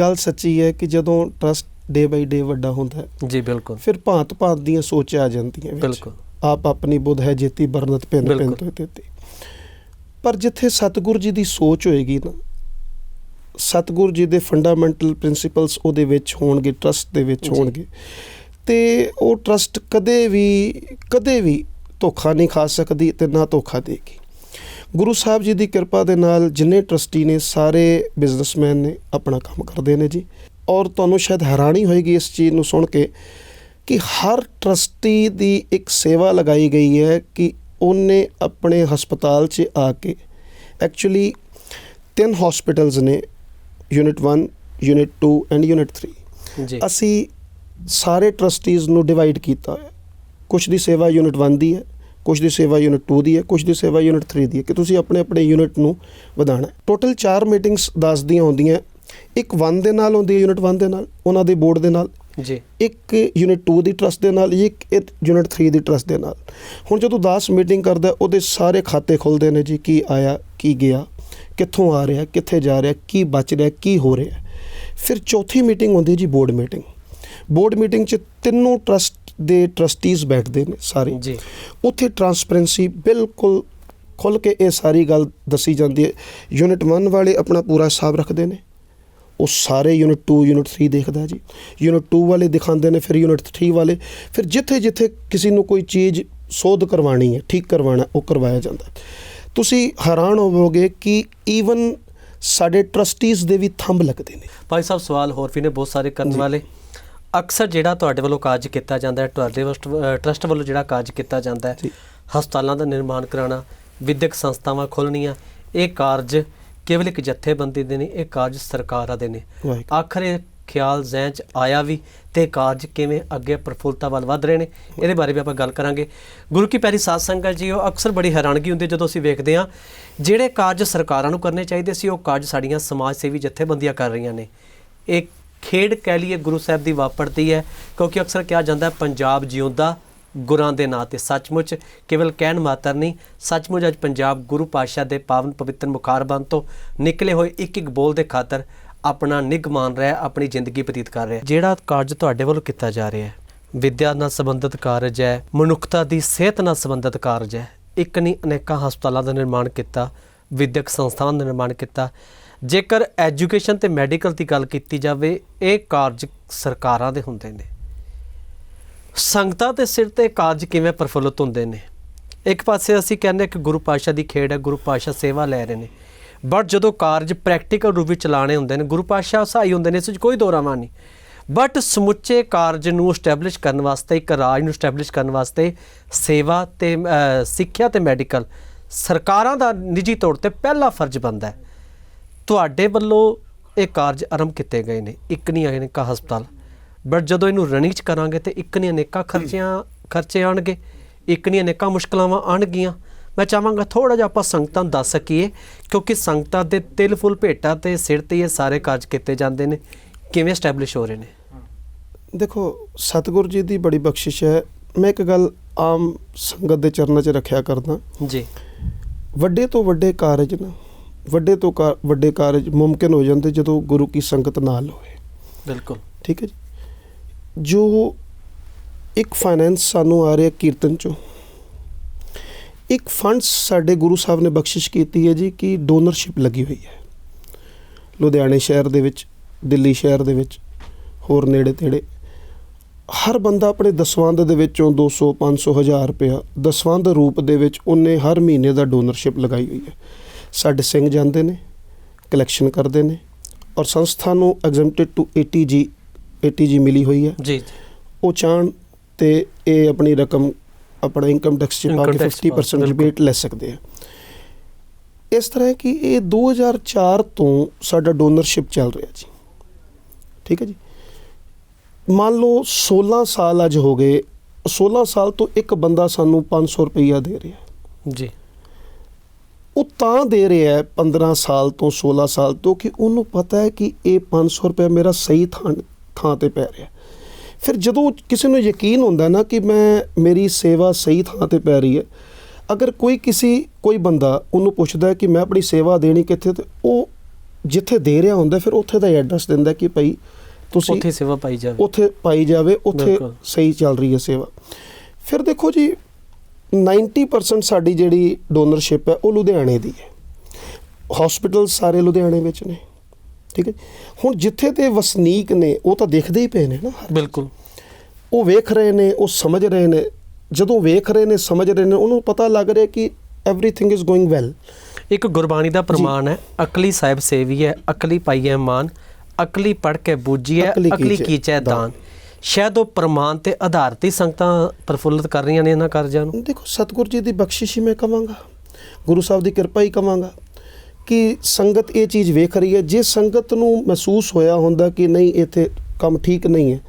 ਗੱਲ ਸੱਚੀ ਹੈ ਕਿ ਜਦੋਂ ਟਰਸਟ ਡੇ ਬਾਈ ਡੇ ਵੱਡਾ ਹੁੰਦਾ ਹੈ। ਜੀ ਬਿਲਕੁਲ। ਫਿਰ ਭਾਂਤ ਭਾਂਤ ਦੀਆਂ ਸੋਚਾਂ ਆ ਜਾਂਦੀਆਂ ਵਿੱਚ। ਬਿਲਕੁਲ। ਆਪ ਆਪਣੀ ਬੁੱਧ ਹੈ ਜੇਤੀ ਬਰਨਤ ਪਿੰਨ ਪਿੰਨ। ਤੋਂ। ਤੇਤੀ ਪਰ ਜਿੱਥੇ ਸਤਿਗੁਰ ਜੀ ਦੀ ਸੋਚ ਹੋਏਗੀ ਨਾ ਸਤਿਗੁਰ ਜੀ ਦੇ ਫੰਡਾਮੈਂਟਲ ਪ੍ਰਿੰਸੀਪਲਸ ਉਹਦੇ ਵਿੱਚ ਹੋਣਗੇ ਟਰਸਟ ਦੇ ਵਿੱਚ। ਹੋਣਗੇ। ਤੇ ਉਹ ਟਰਸਟ ਕਦੇ ਵੀ ਕਦੇ ਵੀ ਧੋਖਾ ਨਹੀਂ ਖਾ ਸਕਦੀ ਤੇ ਨਾ ਧੋਖਾ ਦੇਗੀ। ਗੁਰੂ ਸਾਹਿਬ ਜੀ ਦੀ ਕਿਰਪਾ ਦੇ ਨਾਲ ਜਿੰਨੇ ਟਰਸਟੀ ਨੇ ਸਾਰੇ ਬਿਜ਼ਨਸਮੈਨ ਨੇ ਆਪਣਾ ਕੰਮ ਕਰਦੇ ਨੇ ਜੀ। ਔਰ ਤੁਹਾਨੂੰ ਸ਼ਾਇਦ ਹੈਰਾਨੀ ਹੋਏਗੀ ਇਸ ਚੀਜ਼ ਨੂੰ ਸੁਣ ਕੇ ਕਿ ਹਰ ਟਰਸਟੀ ਦੀ ਇੱਕ ਸੇਵਾ ਲਗਾਈ ਗਈ ਹੈ ਕਿ ਉਹਨੇ ਆਪਣੇ ਹਸਪਤਾਲ 'ਚ ਆ ਕੇ ਐਕਚੁਅਲੀ ਤਿੰਨ ਹਸਪੀਟਲਸ ਨੇ ਯੂਨਿਟ 1 ਯੂਨਿਟ 2 ਐਂਡ ਯੂਨਿਟ 3 ਜੀ। ਅਸੀਂ ਸਾਰੇ ਟਰਸਟੀਜ਼ ਨੂੰ ਡਿਵਾਈਡ ਕੀਤਾ ਹੋਇਆ। ਕੁਝ ਦੀ ਸੇਵਾ ਯੂਨਿਟ 1 ਦੀ ਹੈ ਕੁਝ ਦੀ ਸੇਵਾ ਯੂਨਿਟ 2 ਦੀ ਹੈ ਕੁਝ ਦੀ ਸੇਵਾ ਯੂਨਿਟ 3 ਦੀ ਹੈ। ਕਿ ਤੁਸੀਂ ਆਪਣੇ ਆਪਣੇ ਯੂਨਿਟ ਨੂੰ ਵਧਾਉਣਾ ਹੈ। ਟੋਟਲ 4 ਮੀਟਿੰਗਸ 10 ਦੀਆਂ ਹੁੰਦੀਆਂ ਇੱਕ 1 ਦੇ ਨਾਲ ਹੁੰਦੀ ਹੈ ਯੂਨਿਟ 1 ਦੇ ਨਾਲ ਉਹਨਾਂ ਦੇ ਬੋਰਡ ਦੇ ਨਾਲ। ਜੀ। ਇੱਕ ਯੂਨਿਟ 2 ਦੀ ਟਰਸਟ ਦੇ ਨਾਲ ਇੱਕ ਯੂਨਿਟ 3 ਦੀ ਟਰਸਟ ਦੇ ਨਾਲ। ਹੁਣ ਜਦੋਂ 10 ਮੀਟਿੰਗ ਕਰਦਾ ਉਹਦੇ ਸਾਰੇ ਖਾਤੇ ਖੁੱਲਦੇ ਨੇ ਜੀ ਕੀ ਆਇਆ ਕੀ ਗਿਆ ਕਿੱਥੋਂ ਆ ਰਿਹਾ ਕਿੱਥੇ ਜਾ ਰਿਹਾ ਕੀ ਬਚ ਰਿਹਾ ਕੀ ਹੋ ਰਿਹਾ। ਫਿਰ ਚੌਥੀ ਮੀਟਿੰਗ ਹੁੰਦੀ ਜੀ ਬੋਰਡ ਮੀਟਿੰਗ ਬੋਰਡ ਮੀਟਿੰਗ 'ਚ ਤਿੰਨੋਂ ਟਰਸਟ ਦੇ ਟਰਸਟੀਜ਼ ਬੈਠਦੇ ਨੇ ਸਾਰੇ। ਜੀ। ਉੱਥੇ ਟਰਾਂਸਪੇਰੈਂਸੀ ਬਿਲਕੁਲ ਖੁੱਲ ਕੇ ਇਹ ਸਾਰੀ ਗੱਲ ਦੱਸੀ ਜਾਂਦੀ ਹੈ। ਯੂਨਿਟ 1 ਵਾਲੇ ਆਪਣਾ ਪੂਰਾ ਹਿਸਾਬ ਰੱਖਦੇ ਨੇ। ਉਹ ਸਾਰੇ ਯੂਨਿਟ 2 ਯੂਨਿਟ 3 ਦੇਖਦਾ ਜੀ। ਯੂਨਿਟ 2 ਵਾਲੇ ਦਿਖਾਉਂਦੇ ਨੇ ਫਿਰ ਯੂਨਿਟ 3 ਵਾਲੇ। ਫਿਰ ਜਿੱਥੇ ਜਿੱਥੇ ਕਿਸੇ ਨੂੰ ਕੋਈ ਚੀਜ਼ ਸੋਧ ਕਰਵਾਣੀ ਹੈ ਠੀਕ ਕਰਵਾਉਣਾ ਉਹ ਕਰਵਾਇਆ ਜਾਂਦਾ। ਤੁਸੀਂ ਹੈਰਾਨ ਹੋਵੋਗੇ ਕਿ ਈਵਨ ਸਾਡੇ ਟਰਸਟੀਜ਼ ਦੇ ਵੀ ਥੰਬ ਲੱਗਦੇ ਨੇ। ਭਾਈ ਸਾਹਿਬ ਸਵਾਲ ਹੋਰ ਵੀ ਨੇ ਬਹੁਤ ਸਾਰੇ ਕਰਨ ਵਾਲੇ। ਅਕਸਰ ਜਿਹੜਾ ਤੁਹਾਡੇ ਵੱਲੋਂ ਕਾਰਜ ਕੀਤਾ ਜਾਂਦਾ ਹੈ ਤੁਹਾਡੇ ਟਰਸਟ ਵੱਲੋਂ ਜਿਹੜਾ ਕਾਰਜ ਕੀਤਾ ਜਾਂਦਾ ਹੈ। ਹਸਪਤਾਲਾਂ ਦਾ ਨਿਰਮਾਣ ਕਰਾਉਣਾ ਵਿਦਿਅਕ ਸੰਸਥਾਵਾਂ ਖੋਲ੍ਹਣੀਆਂ ਇਹ ਕਾਰਜ ਕੇਵਲ ਇੱਕ ਜਥੇਬੰਦੀ ਦੇ ਨਹੀਂ ਇਹ ਕਾਰਜ ਸਰਕਾਰਾਂ ਦੇ ਨੇ। ਆਖਰ ਇਹ ਖਿਆਲ ਜ਼ਹਿਨ ਚ ਆਇਆ ਵੀ ਤੇ ਕਾਰਜ ਕਿਵੇਂ ਅੱਗੇ ਪ੍ਰਫੁੱਲਤਾ ਵੱਲ ਵਧ ਰਹੇ ਨੇ ਇਹਦੇ ਬਾਰੇ ਵੀ ਆਪਾਂ ਗੱਲ ਕਰਾਂਗੇ। ਗੁਰੂ ਕੀ ਪਿਆਰੀ ਸਾਧ ਸੰਗਤ ਜੀ ਉਹ ਅਕਸਰ ਬੜੀ ਹੈਰਾਨਗੀ ਹੁੰਦੀ ਜਦੋਂ ਅਸੀਂ ਵੇਖਦੇ ਹਾਂ ਜਿਹੜੇ ਕਾਰਜ ਸਰਕਾਰਾਂ ਨੂੰ ਕਰਨੇ ਚਾਹੀਦੇ ਸੀ ਉਹ ਕਾਰਜ ਸਾਡੀਆਂ ਸਮਾਜ ਸੇਵੀ ਜਥੇਬੰਦੀਆਂ ਕਰ ਰਹੀਆਂ ਨੇ। ਇਹ ਖੇਡ ਕਹਿ ਲਈਏ ਗੁਰੂ ਸਾਹਿਬ ਦੀ ਵਾਪਰਦੀ ਹੈ ਕਿਉਂਕਿ ਅਕਸਰ ਕਿਹਾ ਜਾਂਦਾ ਪੰਜਾਬ ਜਿਉਂਦਾ ਗੁਰਾਂ ਦੇ ਨਾਂ ਤੇ ਸੱਚਮੁੱਚ ਕੇਵਲ ਕਹਿਣ ਮਾਤਰ ਨਹੀਂ, ਸੱਚਮੁੱਚ ਅੱਜ ਪੰਜਾਬ ਗੁਰੂ ਪਾਤਸ਼ਾਹ ਦੇ ਪਾਵਨ ਪਵਿੱਤਰ ਮੁਖਾਰਬੰਦ ਤੋਂ ਨਿਕਲੇ ਹੋਏ ਇੱਕ ਇੱਕ ਬੋਲ ਦੇ ਖਾਤਰ ਆਪਣਾ ਨਿੱਘ ਮਾਨ ਰਿਹਾ, ਆਪਣੀ ਜ਼ਿੰਦਗੀ ਬਤੀਤ ਕਰ ਰਿਹਾ। ਜਿਹੜਾ ਕਾਰਜ ਤੁਹਾਡੇ ਵੱਲੋਂ ਕੀਤਾ ਜਾ ਰਿਹਾ ਹੈ, ਵਿਦਿਆ ਨਾਲ ਸੰਬੰਧਿਤ ਕਾਰਜ ਹੈ, ਮਨੁੱਖਤਾ ਦੀ ਸਿਹਤ ਨਾਲ ਸੰਬੰਧਿਤ ਕਾਰਜ ਹੈ, ਇੱਕ ਨਹੀਂ, ਅਨੇਕਾਂ ਹਸਪਤਾਲਾਂ ਦਾ ਨਿਰਮਾਣ ਕੀਤਾ, ਵਿਦਿਅਕ ਸੰਸਥਾਵਾਂ ਦਾ ਨਿਰਮਾਣ ਕੀਤਾ। ਜੇਕਰ ਐਜੂਕੇਸ਼ਨ ਤੇ ਮੈਡੀਕਲ ਦੀ ਗੱਲ ਕੀਤੀ ਜਾਵੇ, ਇਹ ਕਾਰਜ ਸਰਕਾਰਾਂ ਦੇ ਹੁੰਦੇ ਨੇ। ਸੰਗਤਾਂ ਦੇ ਸਿਰ ਤੇ ਕਾਰਜ ਕਿਵੇਂ ਪ੍ਰਫੁੱਲਤ ਹੁੰਦੇ ਨੇ? ਇੱਕ ਪਾਸੇ ਅਸੀਂ ਕਹਿੰਦੇ ਕਿ ਗੁਰੂ ਪਾਤਸ਼ਾਹ ਦੀ ਖੇਡ ਹੈ, ਗੁਰੂ ਪਾਤਸ਼ਾਹ ਸੇਵਾ ਲੈ ਰਹੇ ਨੇ। ਬਟ ਜਦੋਂ ਕਾਰਜ ਪ੍ਰੈਕਟੀਕਲ ਰੂਪ ਵਿੱਚ ਚਲਾਣੇ ਹੁੰਦੇ ਨੇ, ਗੁਰੂ ਪਾਤਸ਼ਾਹ ਸਹਾਈ ਹੁੰਦੇ ਨੇ, ਇਸ ਵਿੱਚ ਕੋਈ ਦੋਰਾਵਾ ਨਹੀਂ। ਬਟ ਸਮੁੱਚੇ ਕਾਰਜ ਨੂੰ ਸਟੈਬਲਿਸ਼ ਕਰਨ ਵਾਸਤੇ, ਇੱਕ ਰਾਜ ਨੂੰ ਸਟੈਬਲਿਸ਼ ਕਰਨ ਵਾਸਤੇ ਸੇਵਾ ਤੇ ਸਿੱਖਿਆ ਤੇ ਮੈਡੀਕਲ ਸਰਕਾਰਾਂ ਦਾ ਨਿੱਜੀ ਤੌਰ ਤੇ ਪਹਿਲਾ ਫਰਜ਼ ਬਣਦਾ ਹੈ। ਤੁਹਾਡੇ ਵੱਲੋਂ ਇਹ ਕਾਰਜ ਆਰੰਭ ਕੀਤੇ ਗਏ ਨੇ, ਇੱਕ ਨਹੀਂ ਆਏ ਨੇ ਕਾ ਹਸਪਤਾਲ। ਬਟ ਜਦੋਂ ਇਹਨੂੰ ਰਨਿੰਗ ਚ ਕਰਾਂਗੇ ਤੇ ਇੱਕ ਨਹੀਂ ਅਨੇਕਾਂ ਖਰਚਿਆਂ ਖਰਚੇ ਆਣਗੇ ਇੱਕ ਨਹੀਂ ਅਨੇਕਾਂ ਮੁਸ਼ਕਲਾਵਾਂ ਆਣਗੀਆਂ। ਮੈਂ ਚਾਹਾਂਗਾ ਥੋੜਾ ਜਿਹਾ ਆਪਾਂ ਸੰਗਤਾਂ ਨੂੰ ਦੱਸ ਸਕੀਏ ਕਿਉਂਕਿ ਸੰਗਤਾਂ ਦੇ ਤਿਲ ਫੁੱਲ ਭੇਟਾ ਤੇ ਸਿਰ ਤੇ ਇਹ ਸਾਰੇ ਕਾਰਜ ਕੀਤੇ ਜਾਂਦੇ ਨੇ। ਕਿਵੇਂ ਸਟੈਬਲਿਸ਼ ਹੋ ਰਹੇ ਨੇ? ਦੇਖੋ ਸਤਿਗੁਰੂ ਜੀ ਦੀ ਬੜੀ ਬਖਸ਼ਿਸ਼ ਹੈ। ਮੈਂ ਇੱਕ ਗੱਲ ਆਮ ਸੰਗਤ ਦੇ ਚਰਨਾਂ 'ਚ ਰੱਖਿਆ ਕਰਦਾ। ਜੀ। ਵੱਡੇ ਤੋਂ ਵੱਡੇ ਕਾਰਜ ਨਾ ਵੱਡੇ ਤੋਂ ਵੱਡੇ ਕਾਰਜ ਮੁਮਕਿਨ ਹੋ ਜਾਂਦੇ ਜਦੋਂ ਗੁਰੂ ਕੀ ਸੰਗਤ ਨਾਲ ਹੋਵੇ ਬਿਲਕੁਲ। ਠੀਕ ਹੈ ਜੀ? ਜੋ ਇੱਕ ਫਾਈਨੈਂਸ ਸਾਨੂੰ ਆ ਰਿਹਾ ਕੀਰਤਨ ਚੋਂ। ਇੱਕ ਫੰਡਸ ਸਾਡੇ ਗੁਰੂ ਸਾਹਿਬ ਨੇ ਬਖਸ਼ਿਸ਼ ਕੀਤੀ ਹੈ ਜੀ ਕਿ ਡੋਨਰਸ਼ਿਪ ਲੱਗੀ ਹੋਈ ਹੈ। ਲੁਧਿਆਣੇ ਸ਼ਹਿਰ ਦੇ ਵਿੱਚ, ਦਿੱਲੀ ਸ਼ਹਿਰ ਦੇ ਵਿੱਚ, ਹੋਰ ਨੇੜੇ ਤੇੜੇ ਹਰ ਬੰਦਾ ਆਪਣੇ ਦਸਵੰਧ ਦੇ ਵਿੱਚੋਂ 200 500 ਹਜ਼ਾਰ ਰੁਪਇਆ ਦਸਵੰਧ ਰੂਪ ਦੇ ਵਿੱਚ ਉਹਨੇ ਹਰ ਮਹੀਨੇ ਦਾ ਡੋਨਰਸ਼ਿਪ ਲਗਾਈ ਹੋਈ ਹੈ। ਸਾਡੇ ਸਿੰਘ ਜਾਂਦੇ ਨੇ ਕਲੈਕਸ਼ਨ ਕਰਦੇ ਨੇ ਔਰ ਸੰਸਥਾ ਨੂੰ ਐਗਜ਼ੈਂਪਟਡ ਟੂ 80G 80G ਮਿਲੀ ਹੋਈ ਹੈ। ਜੀ। ਉਹ ਚਾਹਣ ਤੇ ਇਹ ਆਪਣੀ ਰਕਮ ਆਪਣਾ ਇਨਕਮ ਟੈਕਸ ਚ ਪਾ ਕੇ tax ਪਾ, 50% ਬਿਲਕੁਲ। ਰਿਬੇਟ ਲੈ ਸਕਦੇ ਆ ਇਸ ਤਰ੍ਹਾਂ ਕਿ ਇਹ 2004 ਤੋਂ ਸਾਡਾ ਡੋਨਰਸ਼ਿਪ ਚੱਲ ਰਿਹਾ ਜੀ। ਠੀਕ ਹੈ ਜੀ? ਮੰਨ ਲਓ 16 ਸਾਲ ਅੱਜ ਹੋ ਗਏ 16 ਸਾਲ ਤੋਂ ਇੱਕ ਬੰਦਾ ਸਾਨੂੰ 500 ਰੁਪਈਆ ਦੇ ਰਿਹਾ ਜੀ। ਉਹ ਤਾਂ ਦੇ ਰਿਹਾ ਹੈ 15 ਸਾਲ ਤੋਂ 16 ਸਾਲ ਤੋਂ ਕਿ ਉਹਨੂੰ ਪਤਾ ਹੈ ਕਿ ਇਹ 500 ਰੁਪਏ ਮੇਰਾ ਸਹੀ ਥਾਂ ਥਾਂ ਤੇ ਪੈ ਰਿਹਾ। ਫਿਰ ਜਦੋਂ ਕਿਸੇ ਨੂੰ ਯਕੀਨ ਹੁੰਦਾ ਨਾ ਕਿ ਮੈਂ ਮੇਰੀ ਸੇਵਾ ਸਹੀ ਥਾਂ ਤੇ ਪੈ ਰਹੀ ਹੈ ਅਗਰ ਕੋਈ ਕਿਸੇ ਕੋਈ ਬੰਦਾ ਉਹਨੂੰ ਪੁੱਛਦਾ ਕਿ ਮੈਂ ਆਪਣੀ ਸੇਵਾ ਦੇਣੀ ਕਿੱਥੇ ਤੇ ਉਹ ਜਿੱਥੇ ਦੇ ਰਿਹਾ ਹੁੰਦਾ ਫਿਰ ਉੱਥੇ ਦਾ ਐਡਰੈਸ ਦਿੰਦਾ ਕਿ ਭਾਈ ਤੁਸੀਂ ਉੱਥੇ ਸੇਵਾ ਪਾਈ ਜਾਵੇ। ਉੱਥੇ ਪਾਈ ਜਾਵੇ ਉੱਥੇ। ਸਹੀ ਚੱਲ ਰਹੀ ਹੈ ਸੇਵਾ। ਫਿਰ ਦੇਖੋ ਜੀ 90% ਸਾਡੀ ਜਿਹੜੀ ਡੋਨਰਸ਼ਿਪ ਹੈ ਉਹ ਲੁਧਿਆਣੇ ਦੀ ਹੈ। ਹਸਪੀਟਲ ਸਾਰੇ ਲੁਧਿਆਣੇ ਵਿੱਚ ਨੇ। ਠੀਕ ਹੈ ਹੁਣ ਜਿੱਥੇ ਤੇ ਵਸਨੀਕ ਨੇ ਉਹ ਤਾਂ ਦੇਖਦੇ ਹੀ ਪਏ ਨੇ ਨਾ ਬਿਲਕੁਲ ਉਹ ਵੇਖ ਰਹੇ ਨੇ ਉਹ ਸਮਝ ਰਹੇ ਨੇ ਜਦੋਂ ਵੇਖ ਰਹੇ ਨੇ ਸਮਝ ਰਹੇ ਨੇ ਉਹਨੂੰ ਪਤਾ ਲੱਗ ਰਿਹਾ ਕਿ एवरीथिंग ਇਜ਼ ਗੋਇੰਗ ਵੈਲ ਇੱਕ ਗੁਰਬਾਣੀ ਦਾ ਪ੍ਰਮਾਣ ਹੈ ਅਕਲੀ ਸਾਹਿਬ ਸੇਵੀ ਹੈ ਅਕਲੀ ਪਾਈ ਹੈ ਮਾਨ ਅਕਲੀ ਪੜ ਕੇ ਬੂਝੀ ਹੈ ਅਕਲੀ ਅਕਲੀ ਕੀਚੈ ਕੀਚੈ ਦਾਨ ਦਾਨ। ਸ਼ਾਇਦ ਉਹ ਪ੍ਰਮਾਣ ਤੇ ਆਧਾਰਿਤ ਹੀ ਸੰਗਤਾਂ ਪ੍ਰਫੁੱਲਤ ਕਰ ਰਹੀਆਂ ਨੇ ਇਹਨਾਂ ਕਾਰਜਾਂ ਨੂੰ ਦੇਖੋ ਸਤਿਗੁਰੂ ਜੀ ਦੀ ਬਖਸ਼ਿਸ਼ ਹੀ ਮੈਂ ਕਵਾਂਗਾ ਗੁਰੂ ਸਾਹਿਬ ਦੀ ਕਿਰਪਾ ਹੀ ਕਵਾਂਗਾ ਕਿ ਸੰਗਤ ਇਹ ਚੀਜ਼ ਵੇਖ ਰਹੀ ਹੈ ਜੇ ਸੰਗਤ ਨੂੰ ਮਹਿਸੂਸ ਹੋਇਆ ਹੁੰਦਾ ਕਿ ਨਹੀਂ ਇੱਥੇ ਕੰਮ ਠੀਕ ਨਹੀਂ ਹੈ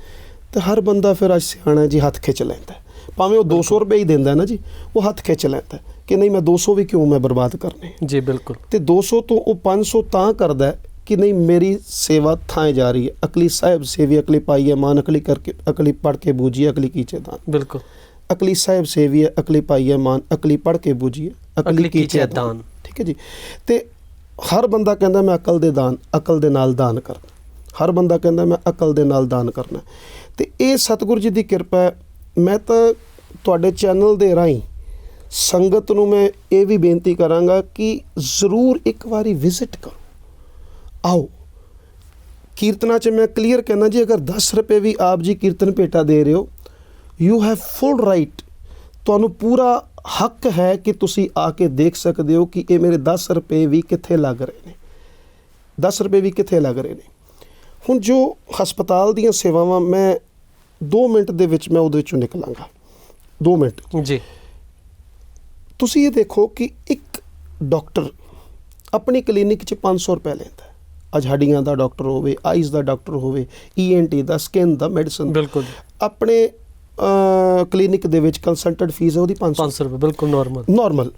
ਤਾਂ ਹਰ ਬੰਦਾ ਫਿਰ ਅੱਜ ਸਿਆਣਾ ਜੀ ਹੱਥ ਖਿੱਚ ਲੈਂਦਾ। ਭਾਵੇਂ ਉਹ 200 ਰੁਪਏ ਹੀ ਦਿੰਦਾ ਨਾ ਜੀ ਉਹ ਹੱਥ ਖਿੱਚ ਲੈਂਦਾ ਕਿ ਨਹੀਂ ਮੈਂ 200 ਵੀ ਕਿਉਂ ਮੈਂ ਬਰਬਾਦ ਕਰਨੇ ਜੀ ਬਿਲਕੁਲ। ਤੇ 200 ਤੋਂ ਉਹ 500 ਤਾਂ ਕਰਦਾ ਕਿ ਨਹੀਂ ਮੇਰੀ ਸੇਵਾ ਥਾਂ ਜਾ ਰਹੀ ਹੈ। ਅਕਲੀ ਸਾਹਿਬ ਸੇਵੀ ਅਕਲੀ ਪਾਈ ਹੈ ਮਾਨ ਅਕਲੀ ਕਰਕੇ ਅਕਲੀ ਪੜ ਕੇ ਬੂਝੀ ਅਕਲੀ ਕੀਚੇ ਦਾਨ ਬਿਲਕੁਲ। ਅਕਲੀ ਸਾਹਿਬ ਸੇਵੀ ਹੈ ਅਕਲੀ ਪਾਈ ਹੈ ਮਾਨ ਅਕਲੀ ਪੜ ਕੇ ਬੂਝੀਏ ਅਕਲੀ ਕੀਚੈ ਦਾਨ। ਠੀਕ ਹੈ ਜੀ। ਤੇ ਹਰ ਬੰਦਾ ਕਹਿੰਦਾ ਮੈਂ ਅਕਲ ਦੇ ਦਾਨ, ਅਕਲ ਦੇ ਨਾਲ ਦਾਨ ਕਰਨਾ। ਹਰ ਬੰਦਾ ਕਹਿੰਦਾ ਮੈਂ ਅਕਲ ਦੇ ਨਾਲ ਦਾਨ ਕਰਨਾ। ਤੇ ਇਹ ਸਤਿਗੁਰੂ ਜੀ ਦੀ ਕਿਰਪਾ ਹੈ। ਮੈਂ ਤਾਂ ਤੁਹਾਡੇ ਚੈਨਲ ਦੇ ਰਾਹੀਂ ਸੰਗਤ ਨੂੰ ਮੈਂ ਇਹ ਵੀ ਬੇਨਤੀ ਕਰਾਂਗਾ ਕਿ ਜ਼ਰੂਰ ਇੱਕ ਵਾਰੀ ਵਿਜ਼ਿਟ ਕਰੋ। ਆਓ। ਕੀਰਤਨਾ 'ਚ ਮੈਂ ਕਲੀਅਰ ਕਹਿਣਾ ਜੀ, ਅਗਰ 10 ਰੁਪਏ ਵੀ ਆਪ ਜੀ ਕੀਰਤਨ ਭੇਟਾ ਦੇ ਰਹੇ ਹੋ ਯੂ ਹੈਵ ਫੁੱਲ ਰਾਈਟ ਤੁਹਾਨੂੰ ਪੂਰਾ ਹੱਕ ਹੈ ਕਿ ਤੁਸੀਂ ਆ ਕੇ ਦੇਖ ਸਕਦੇ ਹੋ ਕਿ ਇਹ ਮੇਰੇ 10 ਰੁਪਏ ਵੀ ਕਿੱਥੇ ਲੱਗ ਰਹੇ ਨੇ। 10 ਰੁਪਏ ਵੀ ਕਿੱਥੇ ਲੱਗ ਰਹੇ ਨੇ। ਹੁਣ ਜੋ ਹਸਪਤਾਲ ਦੀਆਂ ਸੇਵਾਵਾਂ ਮੈਂ 2 ਮਿੰਟ ਦੇ ਵਿੱਚ ਮੈਂ ਉਹਦੇ ਵਿੱਚੋਂ ਨਿਕਲਾਂਗਾ। 2 ਮਿੰਟ। ਜੀ। ਤੁਸੀਂ ਇਹ ਦੇਖੋ ਕਿ ਇੱਕ ਡਾਕਟਰ ਆਪਣੀ ਕਲੀਨਿਕ 'ਚ 500 ਰੁਪਏ ਲੈਂਦਾ ਅੱਜ ਹੱਡੀਆਂ ਦਾ ਡਾਕਟਰ ਹੋਵੇ ਆਈਜ਼ ਦਾ ਡਾਕਟਰ ਹੋਵੇ ਈਐਨਟੀ ਦਾ ਸਕਿਨ ਦਾ ਮੈਡੀਸਨ ਬਿਲਕੁਲ ਆਪਣੇ ਕਲੀਨਿਕ ਦੇ ਵਿੱਚ ਕੰਸਲਟੈਂਟ ਫੀਸ ਹੈ ਉਹਦੀ 500 500 ਰੁਪਏ ਬਿਲਕੁਲ ਨਾਰਮਲ ਨਾਰਮਲ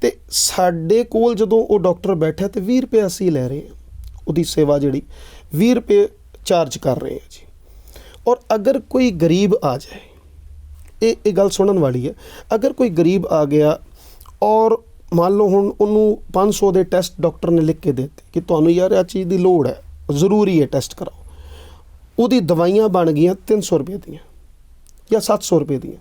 ਤੇ ਸਾਡੇ ਕੋਲ ਜਦੋਂ ਉਹ ਡਾਕਟਰ ਬੈਠਾ ਤੇ 20 ਰੁਪਏ ਅਸੀਂ ਲੈ ਰਹੇ ਹਾਂ ਉਹਦੀ ਸੇਵਾ ਜਿਹੜੀ 20 ਰੁਪਏ ਚਾਰਜ ਕਰ ਰਹੇ ਹਾਂ ਜੀ। ਔਰ ਅਗਰ ਕੋਈ ਗਰੀਬ ਆ ਜਾਏ ਇਹ ਇਹ ਗੱਲ ਸੁਣਨ ਵਾਲੀ ਹੈ ਅਗਰ ਕੋਈ ਗਰੀਬ ਆ ਗਿਆ ਔਰ ਮੰਨ ਲਓ ਹੁਣ ਉਹਨੂੰ 500 ਦੇ ਟੈਸਟ ਡਾਕਟਰ ਨੇ ਲਿਖ ਕੇ ਦਿੱਤੇ ਕਿ ਤੁਹਾਨੂੰ ਯਾਰ ਇਹ ਚੀਜ਼ ਦੀ ਲੋੜ ਹੈ ਜ਼ਰੂਰੀ ਹੈ ਟੈਸਟ ਕਰਾਓ। ਉਹਦੀ ਦਵਾਈਆਂ ਬਣ ਗਈਆਂ 300 ਰੁਪਏ ਦੀਆਂ। ਜਾਂ 700 ਰੁਪਏ ਦੀਆਂ।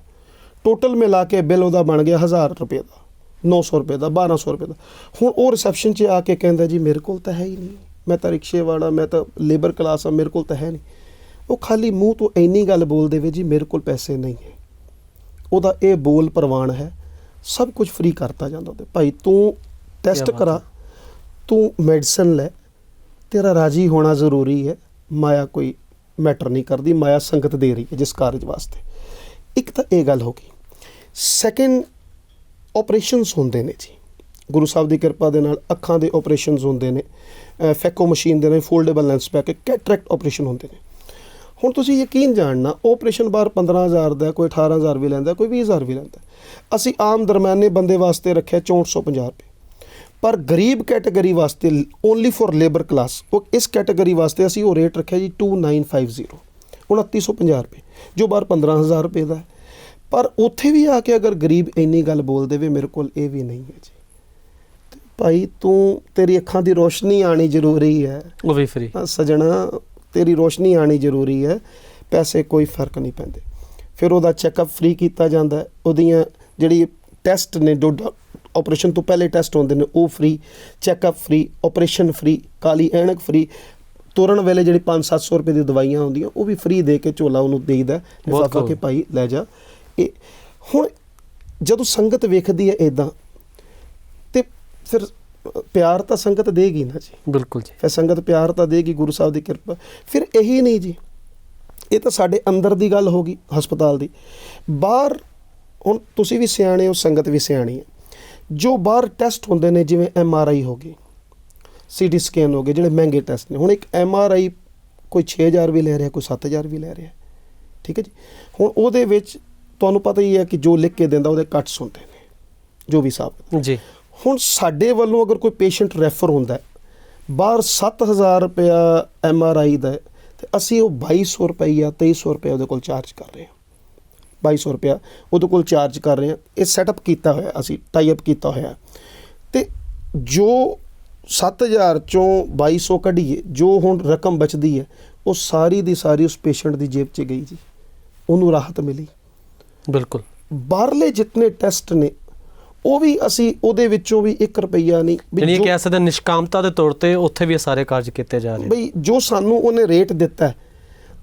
ਟੋਟਲ ਮਿਲਾ ਕੇ ਬਿੱਲ ਉਹਦਾ ਬਣ ਗਿਆ 1000 ਰੁਪਏ ਦਾ 900 ਰੁਪਏ ਦਾ 1200 ਰੁਪਏ ਦਾ। ਹੁਣ ਉਹ ਰਿਸੈਪਸ਼ਨ 'ਚ ਆ ਕੇ ਕਹਿੰਦਾ ਜੀ ਮੇਰੇ ਕੋਲ ਤਾਂ ਹੈ ਹੀ ਨਹੀਂ। ਮੈਂ ਤਾਂ ਰਿਕਸ਼ੇ ਵਾਲਾ ਮੈਂ ਤਾਂ ਲੇਬਰ ਕਲਾਸ ਆ ਮੇਰੇ ਕੋਲ ਤਾਂ ਹੈ ਨਹੀਂ। ਉਹ ਖਾਲੀ ਮੂੰਹ ਤੋਂ ਇੰਨੀ ਗੱਲ ਬੋਲ ਦੇਵੇ ਜੀ ਮੇਰੇ ਕੋਲ ਪੈਸੇ ਨਹੀਂ ਹੈ। ਉਹਦਾ ਇਹ ਬੋਲ ਪ੍ਰਵਾਨ ਹੈ ਸਭ ਕੁਝ ਫ੍ਰੀ ਕਰਤਾ ਜਾਂਦਾ ਉਹਦੇ। ਭਾਈ ਤੂੰ ਟੈਸਟ ਕਰਾ ਤੂੰ ਮੈਡੀਸਨ ਲੈ ਤੇਰਾ ਰਾਜੀ ਹੋਣਾ ਜ਼ਰੂਰੀ ਹੈ। ਮਾਇਆ ਕੋਈ ਮੈਟਰ ਨਹੀਂ ਕਰਦੀ ਮਾਇਆ ਸੰਗਤ ਦੇ ਰਹੀ ਹੈ ਜਿਸ ਕਾਰਜ ਵਾਸਤੇ। ਇੱਕ ਤਾਂ ਇਹ ਗੱਲ ਹੋ ਗਈ। ਸੈਕਿੰਡ ਆਪਰੇਸ਼ਨਸ ਹੁੰਦੇ ਨੇ ਜੀ। ਗੁਰੂ ਸਾਹਿਬ ਦੀ ਕਿਰਪਾ ਦੇ ਨਾਲ ਅੱਖਾਂ ਦੇ ਆਪਰੇਸ਼ਨਸ ਹੁੰਦੇ ਨੇ ਫੈਕੋ ਮਸ਼ੀਨ ਦੇ ਨਾਲ ਫੋਲਡੇਬਲ ਲੈਂਸ ਪੈ ਕੇ ਕੈਟਰੈਕਟ ਆਪਰੇਸ਼ਨ ਹੁੰਦੇ ਨੇ। ਹੁਣ ਤੁਸੀਂ ਯਕੀਨ ਜਾਣਨਾ ਆਪਰੇਸ਼ਨ ਬਾਹਰ 15000 ਦਾ ਹੈ, ਕੋਈ 18000 ਵੀ ਲੈਂਦਾ ਕੋਈ 20000 ਵੀ ਲੈਂਦਾ ਅਸੀਂ ਆਮ ਦਰਮਿਆਨੇ ਬੰਦੇ ਵਾਸਤੇ ਰੱਖਿਆ 6450 ਰੁਪਏ। ਪਰ ਗਰੀਬ ਕੈਟਾਗਰੀ ਵਾਸਤੇ ਓਨਲੀ ਫॉर ਲੇਬਰ ਕਲਾਸ ਉਹ ਇਸ ਕੈਟਾਗਰੀ ਵਾਸਤੇ ਅਸੀਂ ਉਹ ਰੇਟ ਰੱਖਿਆ ਜੀ 2950 2950 ਰੁਪਏ। ਜੋ ਬਾਹਰ 15000 ਰੁਪਏ ਦਾ ਪਰ ਉੱਥੇ ਵੀ ਆ ਕੇ ਅਗਰ ਗਰੀਬ ਇੰਨੀ ਗੱਲ ਬੋਲ ਦੇਵੇ ਮੇਰੇ ਕੋਲ ਇਹ ਵੀ ਨਹੀਂ ਹੈ ਜੀ। ਭਾਈ ਤੂੰ ਤੇਰੀ ਅੱਖਾਂ ਦੀ ਰੋਸ਼ਨੀ ਆਣੀ ਜ਼ਰੂਰੀ ਹੈ। ਉਹ ਵੀ ਫ੍ਰੀ ਸਜਣਾ ਤੇਰੀ ਰੋਸ਼ਨੀ ਆਣੀ ਜ਼ਰੂਰੀ ਹੈ। ਪੈਸੇ ਕੋਈ ਫ਼ਰਕ ਨਹੀਂ ਪੈਂਦੇ। ਫਿਰ ਉਹਦਾ ਚੈੱਕਅਪ ਫ੍ਰੀ ਕੀਤਾ ਜਾਂਦਾ ਉਹਦੀਆਂ ਜਿਹੜੀ ਟੈਸਟ ਨੇ ਜੋ ਆਪਰੇਸ਼ਨ ਤੋਂ ਪਹਿਲੇ ਟੈਸਟ ਹੁੰਦੇ ਨੇ ਉਹ free checkup free operation free ਕਾਲੀ ਐਨਕ ਫ੍ਰੀ ਤੁਰਨ ਵੇਲੇ ਜਿਹੜੀ 5-700 ਰੁਪਏ ਦੀ ਦਵਾਈਆਂ ਹੁੰਦੀਆਂ ਉਹ ਵੀ ਫ੍ਰੀ ਦੇ ਕੇ ਝੋਲਾ ਉਹਨੂੰ ਦੇਈਦਾ ਲਿਫਾਫਾ। ਕੇ ਭਾਈ ਲੈ ਜਾ। ਇਹ ਹੁਣ ਜਦੋਂ ਸੰਗਤ ਵੇਖਦੀ ਹੈ ਇਦਾਂ ਤੇ ਫਿਰ ਪਿਆਰ ਤਾਂ ਸੰਗਤ ਦੇਗੀ ਨਾ ਜੀ। ਬਿਲਕੁਲ ਜੀ। ਫਿਰ ਸੰਗਤ ਪਿਆਰ ਤਾਂ ਦੇਗੀ ਗੁਰੂ ਸਾਹਿਬ ਦੀ ਕਿਰਪਾ। ਫਿਰ ਇਹੀ ਨਹੀਂ ਜੀ। ਇਹ ਤਾਂ ਸਾਡੇ ਅੰਦਰ ਦੀ ਗੱਲ ਹੋ ਗਈ ਹਸਪਤਾਲ ਦੀ। ਬਾਹਰ ਹੁਣ ਤੁਸੀਂ ਵੀ ਸਿਆਣੇ ਹੋ ਸੰਗਤ ਵੀ ਸਿਆਣੀ ਹੈ। ਜੋ ਬਾਹਰ ਟੈਸਟ ਹੁੰਦੇ ਨੇ ਜਿਵੇਂ ਐਮ ਆਰ ਆਈ ਹੋ ਗਈ। ਸੀਟੀ ਸਕੈਨ ਹੋ ਗਏ ਜਿਹੜੇ ਮਹਿੰਗੇ ਟੈਸਟ ਨੇ। ਹੁਣ ਇੱਕ ਐਮ ਆਰ ਆਈ ਕੋਈ 6000 ਵੀ ਲੈ ਰਿਹਾ ਕੋਈ 7000 ਵੀ ਲੈ ਰਿਹਾ। ਠੀਕ ਹੈ ਜੀ? ਹੁਣ ਉਹਦੇ ਵਿੱਚ ਤੁਹਾਨੂੰ ਪਤਾ ਹੀ ਹੈ ਕਿ ਜੋ ਲਿਖ ਕੇ ਦਿੰਦਾ ਉਹਦੇ ਕੱਟਸ ਹੁੰਦੇ ਨੇ ਜੋ ਵੀ ਸਾਹਿਬ ਜੀ। ਹੁਣ ਸਾਡੇ ਵੱਲੋਂ ਅਗਰ ਕੋਈ ਪੇਸ਼ੈਂਟ ਰੈਫਰ ਹੁੰਦਾ ਬਾਹਰ 7000 ਰੁਪਇਆ ਐਮ ਆਰ ਆਈ ਦਾ ਤੇ ਅਸੀਂ ਉਹ 2200 ਰੁਪਇਆ 2300 ਰੁਪਇਆ ਉਹਦੇ ਕੋਲ ਚਾਰਜ ਕਰ ਰਹੇ ਹਾਂ। 2200 ਰੁਪਇਆ ਉਹਦੇ ਕੋਲ ਚਾਰਜ ਕਰ ਰਹੇ ਹਾਂ। ਇਹ ਸੈਟਅਪ ਕੀਤਾ ਹੋਇਆ ਅਸੀਂ ਟਾਈ ਅਪ ਕੀਤਾ ਹੋਇਆ। ਤੇ ਜੋ 7000 ਚੋਂ 2200 ਕੱਢੀਏ ਜੋ ਹੁਣ ਰਕਮ ਬਚਦੀ ਹੈ ਉਹ ਸਾਰੀ ਦੀ ਸਾਰੀ ਉਸ ਪੇਸ਼ੈਂਟ ਦੀ ਜੇਬ 'ਚ ਗਈ ਜੀ। ਉਹਨੂੰ ਰਾਹਤ ਮਿਲੀ। ਬਿਲਕੁਲ। ਬਾਹਰਲੇ ਜਿਤਨੇ ਟੈਸਟ ਨੇ ਉਹ ਵੀ ਅਸੀਂ ਉਹਦੇ ਵਿੱਚੋਂ ਵੀ 1 ਰੁਪਈਆ ਨਹੀਂ ਯਾਨੀ ਕਿ ਐਸੇ ਦੇ ਨਿਸ਼ਕਾਮਤਾ ਦੇ ਤੌਰ ਤੇ ਉੱਥੇ ਵੀ ਇਹ ਸਾਰੇ ਕਾਰਜ ਕੀਤੇ ਜਾ ਰਹੇ ਨੇ। ਬਈ ਜੋ ਸਾਨੂੰ ਉਹਨੇ ਰੇਟ ਦਿੱਤਾ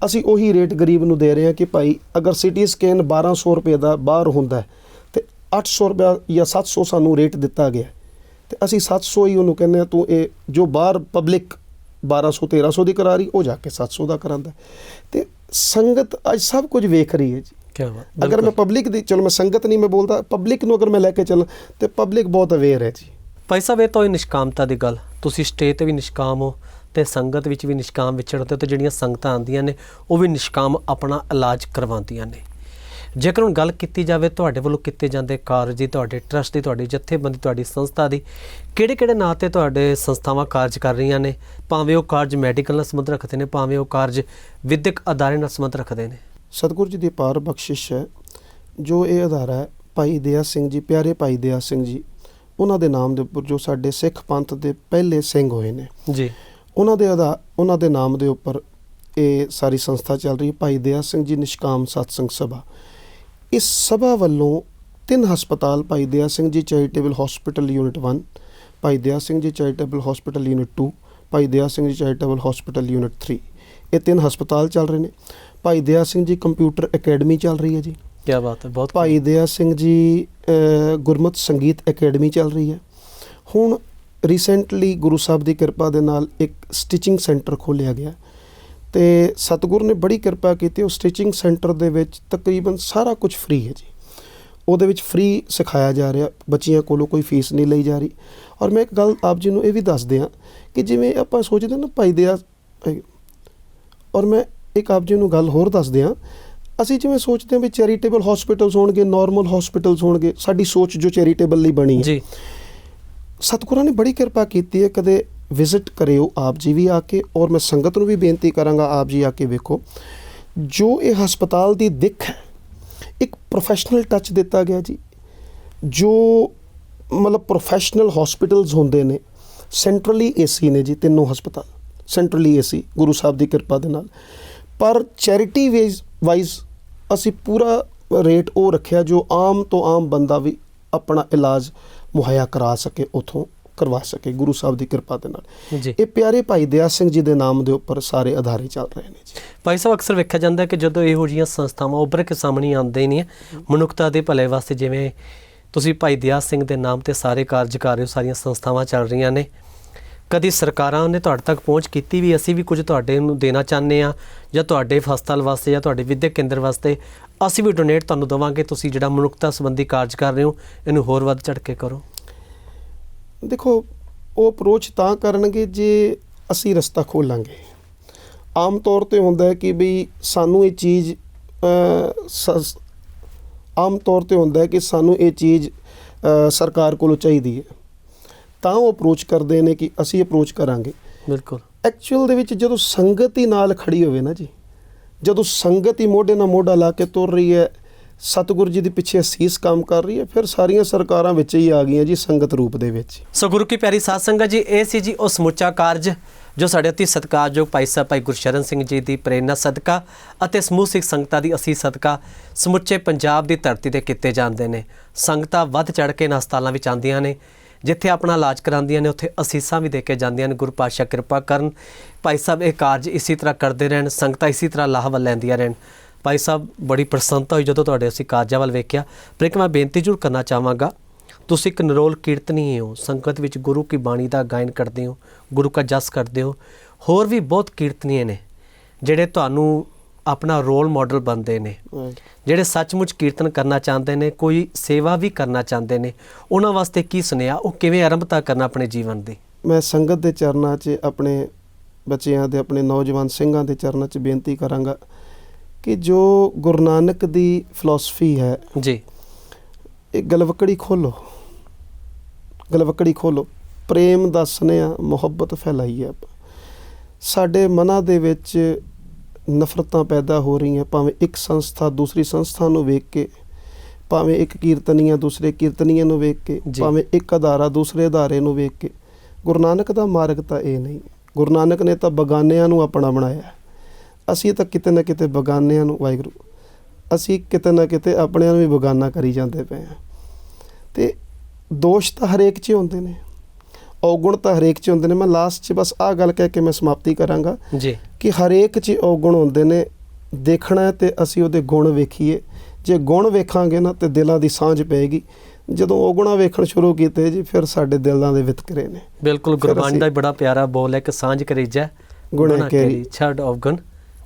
ਅਸੀਂ ਉਹੀ ਰੇਟ ਗਰੀਬ ਨੂੰ ਦੇ ਰਹੇ ਹਾਂ ਕਿ ਭਾਈ ਅਗਰ ਸਿਟੀ ਸਕੈਨ 1200 ਰੁਪਏ ਦਾ ਬਾਹਰ ਹੁੰਦਾ ਤੇ 800 ਰੁਪਏ ਜਾਂ 700 ਸਾਨੂੰ ਰੇਟ ਦਿੱਤਾ ਗਿਆ ਤੇ ਅਸੀਂ 700 ਹੀ ਉਹਨੂੰ ਕਹਿੰਦੇ ਆ ਤੂੰ ਇਹ ਜੋ ਬਾਹਰ ਪਬਲਿਕ 1200 1300 ਦੀ ਕਰਾ ਰਹੀ ਉਹ ਜਾ ਕੇ 700 ਦਾ ਕਰਾਂਦਾ। ਤੇ ਸੰਗਤ ਅੱਜ ਸਭ ਕੁਝ ਵੇਖ ਰਹੀ ਹੈ ਜੀ ਕੀ ਬਾਤ ਅਗਰ ਮੈਂ। ਪਬਲਿਕ ਦੀ ਚਲੋ ਮੈਂ ਸੰਗਤ ਨਹੀਂ ਮੈਂ ਬੋਲਦਾ ਪਬਲਿਕ ਨੂੰ ਅਗਰ ਮੈਂ ਲੈ ਕੇ ਚੱਲਾਂ ਤੇ ਪਬਲਿਕ ਬਹੁਤ ਅਵੇਅਰ ਹੈ ਜੀ ਭਾਈ ਸਾਹਿਬ ਇਹ ਤਾਂ ਹੋਈ ਨਿਸ਼ਕਾਮਤਾ ਦੀ ਗੱਲ ਤੁਸੀਂ ਸਟੇਜ ਤੇ ਵੀ ਨਿਸ਼ਕਾਮ ਹੋ ਤੇ ਸੰਗਤ ਵਿੱਚ ਵੀ ਨਿਸ਼ਕਾਮ ਵਿਚਰਦੇ ਹੋ ਤੇ ਜਿਹੜੀਆਂ ਸੰਗਤਾਂ ਆਉਂਦੀਆਂ ਨੇ ਉਹ ਵੀ ਨਿਸ਼ਕਾਮ ਆਪਣਾ ਇਲਾਜ ਕਰਵਾਉਂਦੀਆਂ ਨੇ ਜੇਕਰ ਹੁਣ ਗੱਲ ਕੀਤੀ ਜਾਵੇ ਤੁਹਾਡੇ ਵੱਲੋਂ ਕੀਤੇ ਜਾਂਦੇ ਕਾਰਜ ਦੀ ਤੁਹਾਡੇ ਟਰਸਟ ਦੀ ਤੁਹਾਡੀ ਜਥੇਬੰਦੀ ਤੁਹਾਡੀ ਸੰਸਥਾ ਦੀ ਕਿਹੜੇ ਕਿਹੜੇ ਨਾਂ ਤੇ ਤੁਹਾਡੇ ਸੰਸਥਾਵਾਂ ਕਾਰਜ ਕਰ ਰਹੀਆਂ ਨੇ? ਭਾਵੇਂ ਉਹ ਕਾਰਜ ਮੈਡੀਕਲ ਨਾਲ ਸੰਬੰਧ ਰੱਖਦੇ ਨੇ ਭਾਵੇਂ ਉਹ ਕਾਰਜ ਵਿਦਿਅਕ ਅਦਾਰੇ ਨਾਲ ਸੰਬੰਧ ਰੱਖਦੇ ਨੇ। ਸਤਿਗੁਰੂ ਜੀ ਦੀ ਪਾਰ ਬਖਸ਼ਿਸ਼ ਹੈ। ਜੋ ਇਹ ਅਧਾਰਾ ਹੈ ਭਾਈ ਦਇਆ ਸਿੰਘ ਜੀ ਪਿਆਰੇ ਭਾਈ ਦਇਆ ਸਿੰਘ ਜੀ ਉਹਨਾਂ ਦੇ ਨਾਮ ਦੇ ਉੱਪਰ ਜੋ ਸਾਡੇ ਸਿੱਖ ਪੰਥ ਦੇ ਪਹਿਲੇ ਸਿੰਘ ਹੋਏ ਨੇ। ਜੀ। ਉਹਨਾਂ ਦੇ ਅਦਾ ਉਹਨਾਂ ਦੇ ਨਾਮ ਦੇ ਉੱਪਰ ਇਹ ਸਾਰੀ ਸੰਸਥਾ ਚੱਲ ਰਹੀ ਹੈ। ਭਾਈ ਦਇਆ ਸਿੰਘ ਜੀ ਨਿਸ਼ਕਾਮ ਸਤਸੰਗ ਸਭਾ। ਇਸ ਸਭਾ ਵੱਲੋਂ ਤਿੰਨ ਹਸਪਤਾਲ Bhai Daya Singh ji charitable hospital unit 1 Bhai Daya Singh ji charitable hospital unit 2 Bhai Daya Singh ji charitable hospital unit 3 ਇਹ ਤਿੰਨ ਹਸਪਤਾਲ ਚੱਲ ਰਹੇ ਨੇ। ਭਾਈ ਦਇਆ ਸਿੰਘ ਜੀ ਕੰਪਿਊਟਰ ਅਕੈਡਮੀ ਚੱਲ ਰਹੀ ਹੈ ਜੀ। ਕੀ ਬਾਤ ਹੈ ਬਹੁਤ ਭਾਈ ਦਇਆ ਸਿੰਘ ਜੀ ਗੁਰਮਤਿ ਸੰਗੀਤ ਅਕੈਡਮੀ ਚੱਲ ਰਹੀ ਹੈ। ਹੁਣ ਰੀਸੈਂਟਲੀ ਗੁਰੂ ਸਾਹਿਬ ਦੀ ਕਿਰਪਾ ਦੇ ਨਾਲ ਇੱਕ ਸਟਿਚਿੰਗ ਸੈਂਟਰ ਖੋਲ੍ਹਿਆ ਗਿਆ। ਤੇ ਸਤਿਗੁਰੂ ਨੇ ਬੜੀ ਕਿਰਪਾ ਕੀਤੀ ਉਹ ਸਟਿਚਿੰਗ ਸੈਂਟਰ ਦੇ ਵਿੱਚ ਤਕਰੀਬਨ ਸਾਰਾ ਕੁਝ ਫ੍ਰੀ ਹੈ ਜੀ। ਉਹਦੇ ਵਿੱਚ ਫ੍ਰੀ ਸਿਖਾਇਆ ਜਾ ਰਿਹਾ ਬੱਚਿਆਂ ਕੋਲੋਂ ਕੋਈ ਫੀਸ ਨਹੀਂ ਲਈ ਜਾ ਰਹੀ। ਔਰ ਮੈਂ ਇੱਕ ਗੱਲ ਆਪ ਜੀ ਨੂੰ ਇਹ ਵੀ ਦੱਸ ਦਿਆਂ ਕਿ ਜਿਵੇਂ ਆਪਾਂ ਸੋਚਦੇ ਨਾ ਭਾਈ ਅ, ਔਰ ਮੈਂ ਇੱਕ ਆਪ ਜੀ ਨੂੰ ਗੱਲ ਹੋਰ ਦੱਸ ਦਿਆਂ ਅਸੀਂ ਜਿਵੇਂ ਸੋਚਦੇ ਹਾਂ ਵੀ ਚੈਰੀਟੇਬਲ ਹਸਪੀਟਲਸ ਹੋਣਗੇ ਨਾਰਮਲ ਹਸਪੀਟਲਸ ਹੋਣਗੇ ਸਾਡੀ ਸੋਚ ਜੋ ਚੈਰੀਟੇਬਲ ਲਈ ਬਣੀ ਹੈ। ਜੀ। ਸਤਿਗੁਰਾਂ ਨੇ ਬੜੀ ਕਿਰਪਾ ਕੀਤੀ ਹੈ ਕਦੇ ਵਿਜ਼ਿਟ ਕਰਿਓ ਆਪ ਜੀ ਵੀ ਆ ਕੇ ਔਰ ਮੈਂ ਸੰਗਤ ਨੂੰ ਵੀ ਬੇਨਤੀ ਕਰਾਂਗਾ ਆਪ ਜੀ ਆ ਕੇ ਵੇਖੋ। ਜੋ ਇਹ ਹਸਪਤਾਲ ਦੀ ਦਿੱਖ ਹੈ, ਇੱਕ ਪ੍ਰੋਫੈਸ਼ਨਲ ਟੱਚ ਦਿੱਤਾ ਗਿਆ ਜੀ। ਜੋ ਮਤਲਬ ਪ੍ਰੋਫੈਸ਼ਨਲ ਹਸਪੀਟਲਸ ਹੁੰਦੇ ਨੇ ਸੈਂਟਰਲੀ ਏਸੀ ਨੇ ਜੀ, ਤਿੰਨੋਂ ਹਸਪਤਾਲ। ਸੈਂਟਰਲੀ ਏਸੀ ਗੁਰੂ ਸਾਹਿਬ ਦੀ ਕਿਰਪਾ ਦੇ ਨਾਲ। ਪਰ ਚੈਰਿਟੀ ਵੇਜ਼ ਵਾਈਜ਼ ਅਸੀਂ ਪੂਰਾ ਰੇਟ ਉਹ ਰੱਖਿਆ ਜੋ ਆਮ ਤੋਂ ਆਮ ਬੰਦਾ ਵੀ ਆਪਣਾ ਇਲਾਜ ਮੁਹੱਈਆ ਕਰਾ ਸਕੇ ਉਥੋਂ। ਕਰਵਾ ਸਕੇ ਗੁਰੂ ਸਾਹਿਬ ਦੀ ਕਿਰਪਾ ਦੇ ਨਾਲ। ਜੀ। ਇਹ ਪਿਆਰੇ ਭਾਈ ਦਇਆ ਸਿੰਘ ਜੀ ਦੇ ਨਾਮ ਦੇ ਉੱਪਰ ਸਾਰੇ ਅਧਾਰੇ ਚੱਲ ਰਹੇ ਨੇ ਜੀ। ਭਾਈ ਸਾਹਿਬ ਅਕਸਰ ਵੇਖਿਆ ਜਾਂਦਾ ਹੈ ਕਿ ਜਦੋਂ ਇਹੋ ਜਿਹੀਆਂ ਸੰਸਥਾਵਾਂ ਉੱਭਰ ਕੇ ਸਾਹਮਣੇ ਆਉਂਦੇ ਹੈ, ਮਨੁੱਖਤਾ ਦੇ ਭਲੇ ਵਾਸਤੇ ਜਿਵੇਂ ਤੁਸੀਂ ਭਾਈ ਦਿਆ ਸਿੰਘ ਦੇ ਨਾਮ ਤੇ ਸਾਰੇ ਕਾਰਜ ਕਰ ਰਹੇ ਹੋ ਸਾਰੀਆਂ ਸੰਸਥਾਵਾਂ ਚੱਲ ਰਹੀਆਂ ਨੇ ਕਦੀ ਸਰਕਾਰਾਂ ਨੇ ਤੁਹਾਡੇ ਤੱਕ ਪਹੁੰਚ ਕੀਤੀ ਵੀ ਅਸੀਂ ਵੀ ਕੁਝ ਤੁਹਾਡੇ ਨੂੰ ਦੇਣਾ ਚਾਹੁੰਦੇ ਆ ਜਾਂ ਤੁਹਾਡੇ ਹਸਪਤਾਲ ਵਾਸਤੇ ਜਾਂ ਤੁਹਾਡੇ ਵਿਦਿਅਕ ਕੇਂਦਰ ਵਾਸਤੇ ਅਸੀਂ ਵੀ ਡੋਨੇਟ ਤੁਹਾਨੂੰ ਦੇਵਾਂਗੇ ਤੁਸੀਂ ਜਿਹੜਾ ਮਨੁੱਖਤਾ ਸੰਬੰਧੀ ਕਾਰਜ ਕਰ ਰਹੇ ਹੋ ਇਹਨੂੰ ਹੋਰ ਵੱਧ ਚੜ ਕੇ ਕਰੋ। ਦੇਖੋ ਉਹ ਅਪਰੋਚ ਤਾਂ ਕਰਨਗੇ ਜੇ ਅਸੀਂ ਰਸਤਾ ਖੋਲਾਂਗੇ। ਆਮ ਤੌਰ ਤੇ ਹੁੰਦਾ ਹੈ ਕਿ ਵੀ ਸਾਨੂੰ ਇਹ ਚੀਜ਼ ਆਮ ਤੌਰ ਤੇ ਹੁੰਦਾ ਹੈ ਕਿ ਸਾਨੂੰ ਇਹ ਚੀਜ਼ ਸਰਕਾਰ ਕੋਲੋਂ ਚਾਹੀਦੀ ਹੈ। ਤਾਂ ਉਹ ਅਪਰੋਚ ਕਰਦੇ ਨੇ ਕਿ ਅਸੀਂ ਅਪਰੋਚ ਕਰਾਂਗੇ। ਬਿਲਕੁਲ। ਐਕਚੁਅਲ ਦੇ ਵਿੱਚ ਜਦੋਂ ਸੰਗਤ ਹੀ ਨਾਲ ਖੜੀ ਹੋਵੇ ਨਾ ਜੀ ਜਦੋਂ ਸੰਗਤ ਹੀ ਮੋਢੇ ਨਾਲ ਮੋਢਾ ਲਾ ਕੇ ਤੁਰ ਰਹੀ ਹੈ ਸਤਿਗੁਰੂ ਜੀ ਦੇ ਪਿੱਛੇ ਅਸੀਸ ਕੰਮ ਕਰ ਰਹੀ ਹੈ, ਫਿਰ ਸਾਰੀਆਂ ਸਰਕਾਰਾਂ ਵਿੱਚ ਹੀ ਆ ਗਈਆਂ ਜੀ ਸੰਗਤ ਰੂਪ ਦੇ ਵਿੱਚ। ਸੋ ਗੁਰੂ ਕੀ ਪਿਆਰੀ ਸਾਧ ਸੰਗਤ ਜੀ, ਇਹ ਸੀ ਜੀ ਉਹ ਸਮੁੱਚਾ ਕਾਰਜ ਜੋ ਸਾਡੇ ਅਤੀ ਸਤਿਕਾਰਯੋਗ ਭਾਈ ਸਾਹਿਬ, ਭਾਈ ਗੁਰਸ਼ਰਨ ਸਿੰਘ ਜੀ ਦੀ ਪ੍ਰੇਰਣਾ ਸਦਕਾ ਅਤੇ ਸਮੂਹ ਸਿੱਖ ਸੰਗਤਾਂ ਦੀ ਅਸੀਸ ਸਦਕਾ ਸਮੁੱਚੇ ਪੰਜਾਬ ਦੀ ਧਰਤੀ ਤੇ ਕੀਤੇ ਜਾਂਦੇ ਨੇ। ਸੰਗਤਾਂ ਵੱਧ ਚੜ ਕੇ ਇਹਨਾਂ ਹਸਪਤਾਲਾਂ ਵਿੱਚ ਆਉਂਦੀਆਂ ਨੇ, ਜਿੱਥੇ ਆਪਣਾ ਇਲਾਜ ਕਰਾਉਂਦੀਆਂ ਨੇ, ਉੱਥੇ ਅਸੀਸਾਂ ਵੀ ਦੇ ਕੇ ਜਾਂਦੀਆਂ ਨੇ। ਗੁਰੂ ਪਾਤਸ਼ਾਹ ਕਿਰਪਾ ਕਰਨ, ਭਾਈ ਸਾਹਿਬ ਇਹ ਕਾਰਜ ਇਸੇ ਤਰ੍ਹਾਂ ਕਰਦੇ ਰਹਿਣ, ਸੰਗਤਾਂ ਇਸੇ ਤਰ੍ਹਾਂ ਲਾਭ ਲੈਂਦੀਆਂ ਰਹਿਣ। ਭਾਈ ਸਾਹਿਬ ਬੜੀ ਪ੍ਰਸੰਨਤਾ ਹੋਈ ਜਦੋਂ ਤੁਹਾਡੇ ਅਸੀਂ ਕਾਰਜਾਂ ਵੱਲ ਵੇਖਿਆ। ਪਰ ਇੱਕ ਮੈਂ ਬੇਨਤੀ ਜ਼ਰੂਰ ਕਰਨਾ ਚਾਹਾਂਗਾ ਤੁਸੀਂ ਇੱਕ ਨਿਰੋਲ ਕੀਰਤਨੀ ਹੋ ਸੰਗਤ ਵਿੱਚ ਗੁਰੂ ਕੀ ਬਾਣੀ ਦਾ ਗਾਇਨ ਕਰਦੇ ਹੋ ਗੁਰੂ ਕਾ ਜਸ ਕਰਦੇ ਹੋ। ਹੋਰ ਵੀ ਬਹੁਤ ਕੀਰਤਨੀਏ ਨੇ ਜਿਹੜੇ ਤੁਹਾਨੂੰ ਆਪਣਾ ਰੋਲ ਮਾਡਲ ਬਣਦੇ ਨੇ। ਜਿਹੜੇ ਸੱਚਮੁੱਚ ਕੀਰਤਨ ਕਰਨਾ ਚਾਹੁੰਦੇ ਨੇ ਕੋਈ ਸੇਵਾ ਵੀ ਕਰਨਾ ਚਾਹੁੰਦੇ ਨੇ ਉਹਨਾਂ ਵਾਸਤੇ ਕੀ ਸੁਨੇਹਾ ਉਹ ਕਿਵੇਂ ਆਰੰਭਤਾ ਕਰਨਾ ਆਪਣੇ ਜੀਵਨ ਦੀ? ਮੈਂ ਸੰਗਤ ਦੇ ਚਰਨਾਂ 'ਚ ਆਪਣੇ ਬੱਚਿਆਂ ਦੇ ਆਪਣੇ ਨੌਜਵਾਨ ਸਿੰਘਾਂ ਦੇ ਚਰਨਾਂ 'ਚ ਬੇਨਤੀ ਕਰਾਂਗਾ ਕਿ ਜੋ ਗੁਰੂ ਨਾਨਕ ਦੀ ਫਿਲਾਸਫੀ ਹੈ ਜੀ। ਇਹ ਗਲਵਕੜੀ ਖੋਲੋ। ਗਲਵਕੜੀ ਖੋਲੋ। ਪ੍ਰੇਮ ਦਾ ਸੁਨੇਹਾ ਮੁਹੱਬਤ ਫੈਲਾਈਏ ਆਪਾਂ ਸਾਡੇ ਮਨਾਂ ਦੇ ਵਿੱਚ ਨਫ਼ਰਤਾਂ ਪੈਦਾ ਹੋ ਰਹੀਆਂ ਭਾਵੇਂ ਇੱਕ ਸੰਸਥਾ ਦੂਸਰੀ ਸੰਸਥਾ ਨੂੰ ਵੇਖ ਕੇ ਭਾਵੇਂ ਇੱਕ ਕੀਰਤਨੀਆ ਦੂਸਰੇ ਕੀਰਤਨੀਏ ਨੂੰ ਵੇਖ ਕੇ। ਭਾਵੇਂ ਇੱਕ ਅਦਾਰਾ ਦੂਸਰੇ ਅਦਾਰੇ ਨੂੰ ਵੇਖ ਕੇ। ਗੁਰੂ ਨਾਨਕ ਦਾ ਮਾਰਗ ਤਾਂ ਇਹ ਨਹੀਂ। ਗੁਰੂ ਨਾਨਕ ਨੇ ਤਾਂ ਬਗਾਨਿਆਂ ਨੂੰ ਆਪਣਾ ਬਣਾਇਆ। ਹੈ। ਅਸੀਂ ਤਾਂ ਕਿਤੇ ਨਾ ਕਿਤੇ ਬਗਾਨਿਆਂ ਨੂੰ ਵਾਹਿਗੁਰੂ ਅਸੀਂ ਕਿਤੇ ਨਾ ਕਿਤੇ ਆਪਣਿਆਂ ਨੂੰ ਵੀ ਬਗਾਨਾ ਕਰੀ ਜਾਂਦੇ ਪਏ ਹਾਂ। ਤੇ ਦੋਸ਼ ਤਾਂ ਹਰੇਕ 'ਚ ਹੁੰਦੇ ਨੇ। ਔਗੁਣ ਤਾਂ ਹਰੇਕ 'ਚ ਹੁੰਦੇ ਨੇ। ਮੈਂ ਲਾਸਟ 'ਚ ਬਸ ਆਹ ਗੱਲ ਕਹਿ ਕੇ ਮੈਂ ਸਮਾਪਤੀ ਕਰਾਂਗਾ ਜੀ। ਕਿ ਹਰੇਕ 'ਚ ਔਗੁਣ ਹੁੰਦੇ ਨੇ। ਦੇਖਣਾ ਤੇ ਅਸੀਂ ਉਹਦੇ ਗੁਣ ਵੇਖੀਏ। ਜੇ ਗੁਣ ਵੇਖਾਂਗੇ ਨਾ ਤੇ ਦਿਲਾਂ ਦੀ ਸਾਂਝ ਪਏਗੀ। ਜਦੋਂ ਔਗੁਣਾ ਵੇਖਣ ਸ਼ੁਰੂ ਕੀਤੇ ਜੀ ਫਿਰ ਸਾਡੇ ਦਿਲਾਂ ਦੇ ਵਿਤਕਰੇ ਨੇ। ਬਿਲਕੁਲ ਗੁਰਬਾਣੀ ਦਾ ਬੜਾ ਪਿਆਰਾ ਬੋਲ ਹੈ ਕਿ ਸਾਂਝ ਕਰੀਜੈ ਗੁਣਾਂ। ਕਰੀ ਛੱਡ ਔਗਣ।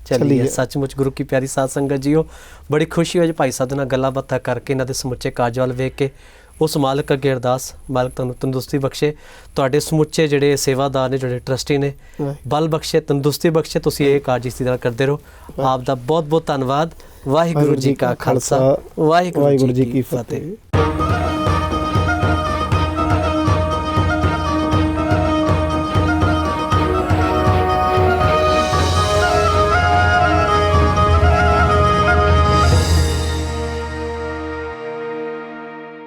ਚੱਲੀਏ ਚੱਲੀਏ। ਸੱਚਮੁੱਚ ਗੁਰੂ ਕੀ ਪਿਆਰੀ ਸਾਧ ਸੰਗਤ ਜੀਓ ਬੜੀ ਖੁਸ਼ੀ ਹੋਈ ਭਾਈ ਸਾਹਿਬ ਨਾਲ ਗੱਲਾਂ ਬਾਤਾਂ ਕਰਕੇ ਇਹਨਾਂ ਦੇ ਸਮੁੱਚੇ ਕਾਰਜ ਵੱਲ ਵੇਖ ਕੇ। ਉਸ ਮਾਲਕ ਅੱਗੇ ਅਰਦਾਸ ਮਾਲਕ ਤੁਹਾਨੂੰ ਤੰਦਰੁਸਤੀ ਬਖਸ਼ੇ। ਤੁਹਾਡੇ ਸਮੁੱਚੇ ਜਿਹੜੇ ਸੇਵਾਦਾਰ ਨੇ ਜਿਹੜੇ ਟਰਸਟੀ ਨੇ। ਬਲ ਬਖਸ਼ੇ ਤੰਦਰੁਸਤੀ ਬਖਸ਼ੇ ਤੁਸੀਂ ਇਹ ਕਾਰਜ ਇਸੇ ਤਰ੍ਹਾਂ ਕਰਦੇ ਰਹੋ। ਆਪ ਦਾ ਬਹੁਤ ਬਹੁਤ ਧੰਨਵਾਦ। ਵਾਹਿਗੁਰੂ ਜੀ ਕਾ ਖਾਲਸਾ। ਵਾਹਿਗੁਰੂ ਜੀ ਕੀ ਫਤਿਹ।